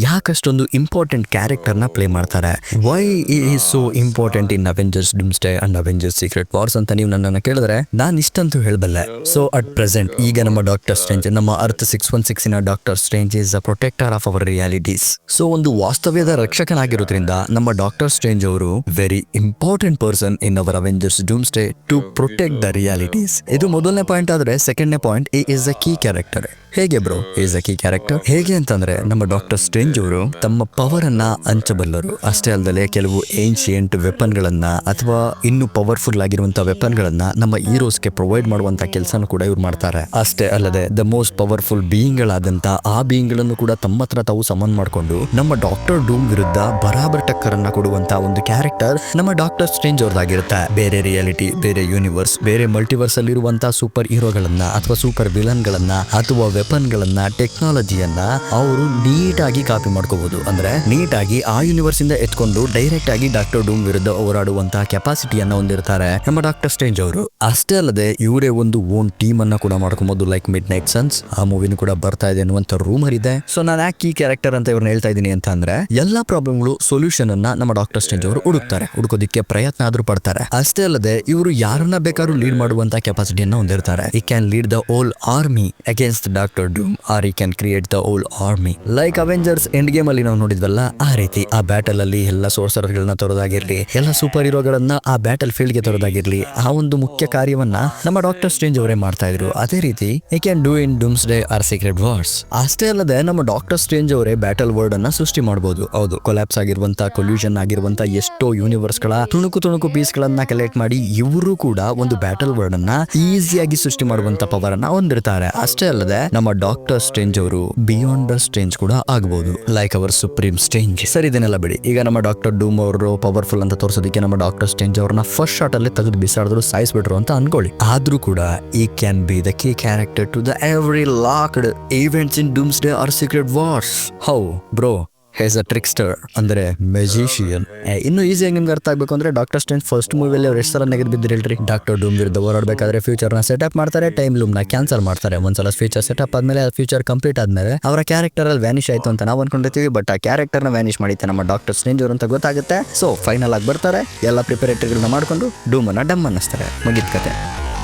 ಯಾಕಷ್ಟೊಂದು ಇಂಪಾರ್ಟೆಂಟ್ ಕ್ಯಾರೆಕ್ಟರ್ನ ಪ್ಲೇ ಮಾಡ್ತಾರೆ. Why he's so important in Avengers Doomsday and Avengers Secret Wars ಅಂತ ನೀವು ನನ್ನನ್ನು ಕೇಳಿದ್ರೆ ನಾನು ಇಷ್ಟಂತೂ ಹೇಳಬಲ್ಲೆ. ಸೊ ಅಟ್ ಪ್ರೆಸೆಂಟ್ ಈಗ ನಮ್ಮ ಡಾಕ್ಟರ್ ಸ್ಟ್ರೇಂಜ್ ನಮ್ಮ Earth six one ಸಿಕ್ಸಿನ Doctor Strange is a protector of our realities so ಒಂದು ವಾಸ್ತವ್ಯದ ರಕ್ಷಕನಾಗಿರೋದ್ರಿಂದ ನಮ್ಮ ಡಾಕ್ಟರ್ ಸ್ಟ್ರೇಂಜ್ ಅವರು very important person in our Avengers Doomsday to protect the realities ಇದು ಮೊದಲನೇ ಪಾಯಿಂಟ್ ಆದ್ರೆ ಸೆಕೆಂಡ್ನೇ point is a key character ಹೇಗೆ bro? He's a key character ಹೇಗೆ ಅಂತಂದ್ರೆ, ನಮ್ಮ ಡಾಕ್ಟರ್ ಸ್ಟ್ರೇಂಜ್ ಅವರು ತಮ್ಮ ಪವರ್ ಅನ್ನ ಹಂಚಬಲ್ಲರು. ಅಷ್ಟೇ ಅಲ್ಲದೆ ಕೆಲವು ಏನ್ಶಿಯಂಟ್ ವೆಪನ್ ಗಳನ್ನ ಅಥವಾ ಇನ್ನು ಪವರ್ಫುಲ್ ಆಗಿರುವಂತಹ ವೆಪನ್ ಗಳನ್ನ ನಮ್ಮ ಹೀರೋಸ್ಗೆ ಪ್ರೊವೈಡ್ ಮಾಡುವಂತ ಕೆಲಸನೂ ಕೂಡ ಇವ್ರು ಮಾಡ್ತಾರೆ. ಅಷ್ಟೇ ಅಲ್ಲದೆ ದ ಮೋಸ್ಟ್ ಪವರ್ಫುಲ್ ಬೀಯಿಂಗ್ ಗಳಾದಂತ ಆ ಬೀಯಿಂಗ್ಗಳನ್ನು ಕೂಡ ತಮ್ಮ ಹತ್ರ ತಾವು ಸಮನ್ ಮಾಡಿಕೊಂಡು, ನಮ್ಮ ಡಾಕ್ಟರ್ ಡೂಮ್ ವಿರುದ್ಧ ಬರಾಬರ್ ಟಕ್ಕರ್ ಅನ್ನ ಕೊಡುವಂತ ಒಂದು ಕ್ಯಾರೆಕ್ಟರ್ ನಮ್ಮ ಡಾಕ್ಟರ್ ಸ್ಟ್ರೇಂಜ್ ಅವ್ರದ್ದಾಗಿರುತ್ತೆ. ಬೇರೆ ರಿಯಾಲಿಟಿ ಬೇರೆ ಯೂನಿವರ್ಸ್ ಬೇರೆ ಮಲ್ಟಿವರ್ಸ್ ಅಲ್ಲಿರುವಂತಹ ಸೂಪರ್ ಹೀರೋಗಳನ್ನ ಅಥವಾ ಸೂಪರ್ ವಿಲನ್ ಗಳನ್ನ ಅಥವಾ ವೆಪನ್ಗಳನ್ನ, ಟೆಕ್ನಾಲಜಿಯನ್ನ ಅವರು ನೀಟಾಗಿ ಕಾಪಿ ಮಾಡ್ಕೋಬಹುದು ಅಂದ್ರೆ ನೀಟಾಗಿ ಆ ಯೂನಿವರ್ಸ್ ಇಂದ ಎತ್ಕೊಂಡು ಡೈರೆಕ್ಟ್ ಆಗಿ ಡಾಕ್ಟರ್ ಡೂಮ್ ವಿರುದ್ಧ ಹೋರಾಡುವಂತಹ ಕೆಪಾಸಿಟಿಯನ್ನ ಹೊಂದಿರ್ತಾರೆ. ನಮ್ಮ ಡಾಕ್ಟರ್ ಸ್ಟೇಂಜ್ ಅವರು. ಅಷ್ಟೇ ಅಲ್ಲದೆ ಇವರೇ ಒಂದು ಓನ್ ಟೀಮ್ ಅನ್ನ ಕೂಡ ಮಾಡ್ಕೊಬಹುದು ಲೈಕ್ ಮಿಡ್ ನೈಟ್ ಸನ್ಸ್ ಆ ಮೂವಿನೂ ಕೂಡ ಬರ್ತಾ ಇದೆ ಅನ್ನುವಂತ ರೂಮರ್ ಇದೆ. ಸೊ ನಾನು ಯಾಕೆ ಈ ಕ್ಯಾರೆಕ್ಟರ್ ಅಂತ ಇವ್ರನ್ನ ಹೇಳ್ತಾ ಇದ್ದೀನಿ ಅಂತ ಅಂದ್ರೆ, ಎಲ್ಲಾ ಪ್ರಾಬ್ಲಮ್ಗಳು ಸೊಲ್ಯೂಷನ್ ಅನ್ನ ನಮ್ಮ ಡಾಕ್ಟರ್ ಸ್ಟೇಂಜ್ ಅವರು ಹುಡುಕ್ತಾರೆ. ಹುಡುಕೋದಿಕ್ಕೆ ಪ್ರಯತ್ನ ಆದ್ರೂ ಪಡ್ತಾರೆ. ಅಷ್ಟೇ ಅಲ್ಲದೆ ಇವರು ಯಾರನ್ನ ಬೇಕಾದ್ರೂ ಲೀಡ್ ಮಾಡುವಂತ ಕೆಪಾಸಿಟಿಯನ್ನು ಹೊಂದಿರ್ತಾರೆ. He can lead the all army against Doctor Doom or he can create the all army like Avengers Endgame ಅಲ್ಲಿ ನಾವು ನೋಡಿದ್ವಲ್ಲ, ಆ ರೀತಿ ಆ ಬ್ಯಾಟಲ್ ಅಲ್ಲಿ ಎಲ್ಲ ಸೋರ್ಸರ್ ಗಳನ್ನ ತರೋದಾಗಿರ್ಲಿ, ಎಲ್ಲ ಸೂಪರ್ ಹೀರೋಗಳನ್ನ ಆ ಬ್ಯಾಟಲ್ ಫೀಲ್ಡ್ಗೆ ತರೋದಾಗಿರ್ಲಿ, ಆ ಒಂದು ಮುಖ್ಯ ಕಾರ್ಯವನ್ನ ನಮ್ಮ ಡಾಕ್ಟರ್ ಸ್ಟ್ರೇಂಜ್ ಅವರೇ ಮಾಡ್ತಾ ಇದ್ರು. ಅದೇ ರೀತಿ I can do in Doomsday or Secret Wars ಅಷ್ಟೇ ಅಲ್ಲದೆ ನಮ್ಮ ಡಾಕ್ಟರ್ ಸ್ಟ್ರೇಂಜ್ ಅವರೇ ಬ್ಯಾಟಲ್ ವರ್ಡ್ ಅನ್ನ ಸೃಷ್ಟಿ ಮಾಡಬಹುದು ಹೌದು ಕೊಲ್ಯಾಪ್ಸ್ ಆಗಿರುವಂತಹ ಕೊಲ್ಯೂಷನ್ ಆಗಿರುವಂತಹ ಎಷ್ಟೋ ಯೂನಿವರ್ಸ್ಗಳ ತುಣುಕು ತುಣುಕು ಪೀಸ್ ಗಳನ್ನ ಕಲೆಕ್ಟ್ ಮಾಡಿ ಇವರು ಕೂಡ ಒಂದು ಬ್ಯಾಟಲ್ ವರ್ಡ್ ಅನ್ನ ಈಸಿಯಾಗಿ ಸೃಷ್ಟಿ ಮಾಡುವಂತ ಪವರ್ ಅನ್ನ ಹೊಂದಿರ್ತಾರೆ. ಅಷ್ಟೇ ಅಲ್ಲದೆ ನಮ್ಮ ಡಾಕ್ಟರ್ ಸ್ಟೇಂಜ್ ಅವರು ಬಿಯಾಂಡ್ ದ ಸ್ಟೇಂಜ್ ಕೂಡ ಆಗಬಹುದು ಲೈಕ್ ಅವರ್ ಸುಪ್ರೀಂ ಸ್ಟೇಂಜ್ ಸರಿ, ಇದನ್ನೆಲ್ಲ ಬಿಡಿ. ಈಗ ನಮ್ಮ ಡಾಕ್ಟರ್ ಡೂಮ್ ಅವರು ಪವರ್ಫುಲ್ ಅಂತ ತೋರಿಸೋದಕ್ಕೆ ನಮ್ಮ ಡಾಕ್ಟರ್ ಸ್ಟೇಂಜ್ ಅವ್ರನ್ನ ಫಸ್ಟ್ ಶಾಟ್ ಅಲ್ಲಿ ತೆಗೆದು ಬಿಸಾಡಿದ್ರು, ಸಾಯಿಸ್ಬಿಟ್ರು ಅಂತ ಅನ್ಕೊಳ್ಳಿ. ಆದ್ರೂ ಕೂಡ he can be the key character to the every locked events in Doomsday or Secret Wars how bro he's a trickster ಅಂದ್ರೆ ಮೆಜಿಷಿಯನ್ ಇನ್ನು ಈಸಿಯಾಗಿ ನಿಮ್ಗೆ ಅರ್ಥ ಆಗಬೇಕು ಅಂದ್ರೆ ಡಾಕ್ಟರ್ ಸ್ಟೇನ್ ಫಸ್ಟ್ ಮೂವಿಯಲ್ಲಿ ಅವ್ರು ಎಷ್ಟು ಸಲ ನೆಗೆದು ಬಿದ್ದಿರಿ ಹೇಳ್ರಿ? ಡಾಕ್ಟರ್ ಡೂಮ್ ವಿರುದ್ಧ ಓಡಾಡಬೇಕಾದ್ರೆ ಫ್ಯೂಚರ್ನ ಸೆಟಪ್ ಮಾಡ್ತಾರೆ ಟೈಮ್ ಲೂಮ್ನ ಕ್ಯಾನ್ಸಲ್ ಮಾಡ್ತಾರೆ. ಒಂದ್ಸಲ ಫ್ಯೂಚರ್ ಸೆಟಪ್ ಆದ್ಮೇಲೆ ಫ್ಯೂಚರ್ ಕಂಪ್ಲೀಟ್ ಆದ್ಮೇಲೆ ಅವರ ಕ್ಯಾರೆಕ್ಟರ್ ಅಲ್ಲಿ ವ್ಯಾನಿಶ್ ಆಯ್ತು ಅಂತ ನಾವು ಅನ್ಕೊಂಡಿರ್ತೀವಿ ಬಟ್ ಆ ಕ್ಯಾರೆಕ್ಟರ್ನ ವ್ಯಾನಿಶ್ ಮಾಡಿತ್ತೆ ನಮ್ಮ ಡಾಕ್ಟರ್ ಸ್ನೇಂಜರ್ ಅಂತ ಗೊತ್ತಾಗುತ್ತೆ. ಸೊ ಫೈನಲ್ ಆಗಿ ಬರ್ತಾರೆ. ಎಲ್ಲ ಪ್ರಿಪರೇಟರಿಗಳನ್ನ ಮಾಡ್ಕೊಂಡು ಡೂಮ್ ಅನ್ನ ಡಮ್ ಅನ್ನಿಸ್ತಾರೆ ಮುಗಿದ ಕತೆ.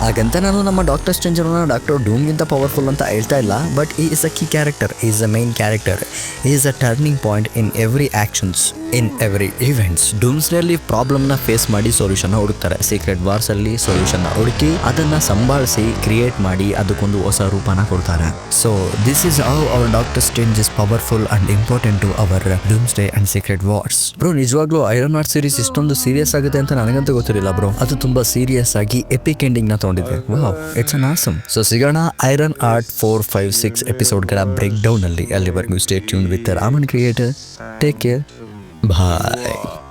ಹಾಗಂತ ನಾನು ನಮ್ಮ ಡಾಕ್ಟರ್ ಸ್ಟೇಂಜರ್ನ ಡಾಕ್ಟರ್ ಡೂಮ್ಗಿಂತ ಪವರ್ಫುಲ್ ಅಂತ ಹೇಳ್ತಾ ಇಲ್ಲ ಬಟ್ ಈ is a key character is a main character is a turning point in every actions in every events ಡೂಮ್ಸ್ನಲ್ಲಿ ಪ್ರಾಬ್ಲಮ್ನ ಫೇಸ್ ಮಾಡಿ ಸೊಲ್ಯೂಷನ್ ಹುಡುಕ್ತಾರೆ. ಸೀಕ್ರೆಟ್ ವಾರ್ಸಲ್ಲಿ ಸೊಲ್ಯೂಷನ್ ಹುಡುಕಿ, ಅದನ್ನು ಸಂಭಾಳಿಸಿ ಕ್ರಿಯೇಟ್ ಮಾಡಿ, ಅದಕ್ಕೊಂದು ಹೊಸ ರೂಪನ ಕೊಡ್ತಾರೆ. So this is how our Doctor Strange is powerful and important to our Doomsday and Secret Wars bro ನಿಜವಾಗ್ಲೂ ಐರನ್ ವಾರ್ ಸೀರೀಸ್ ಇಷ್ಟೊಂದು ಸೀರಿಯಸ್ ಆಗುತ್ತೆ ಅಂತ ನನಗಂತೂ ಗೊತ್ತಿರಲಿಲ್ಲ ಬ್ರೋ ಅದು ತುಂಬಾ ಸೀರಿಯಸ್ ಆಗಿ ಎಪಿಕ್ ಎಂಡಿಂಗ್ ನ ತಗೊಂಡಿದೆ wow it's an awesome so ಸಿಗೋಣ Ironheart four five six ಎಪಿಸೋಡ್ಗಳ ಬ್ರೇಕ್ ಡೌನ್ ಅಲ್ಲಿ. ಅಲ್ಲಿವರೆಗೂ stay tune with Raman creator take care bye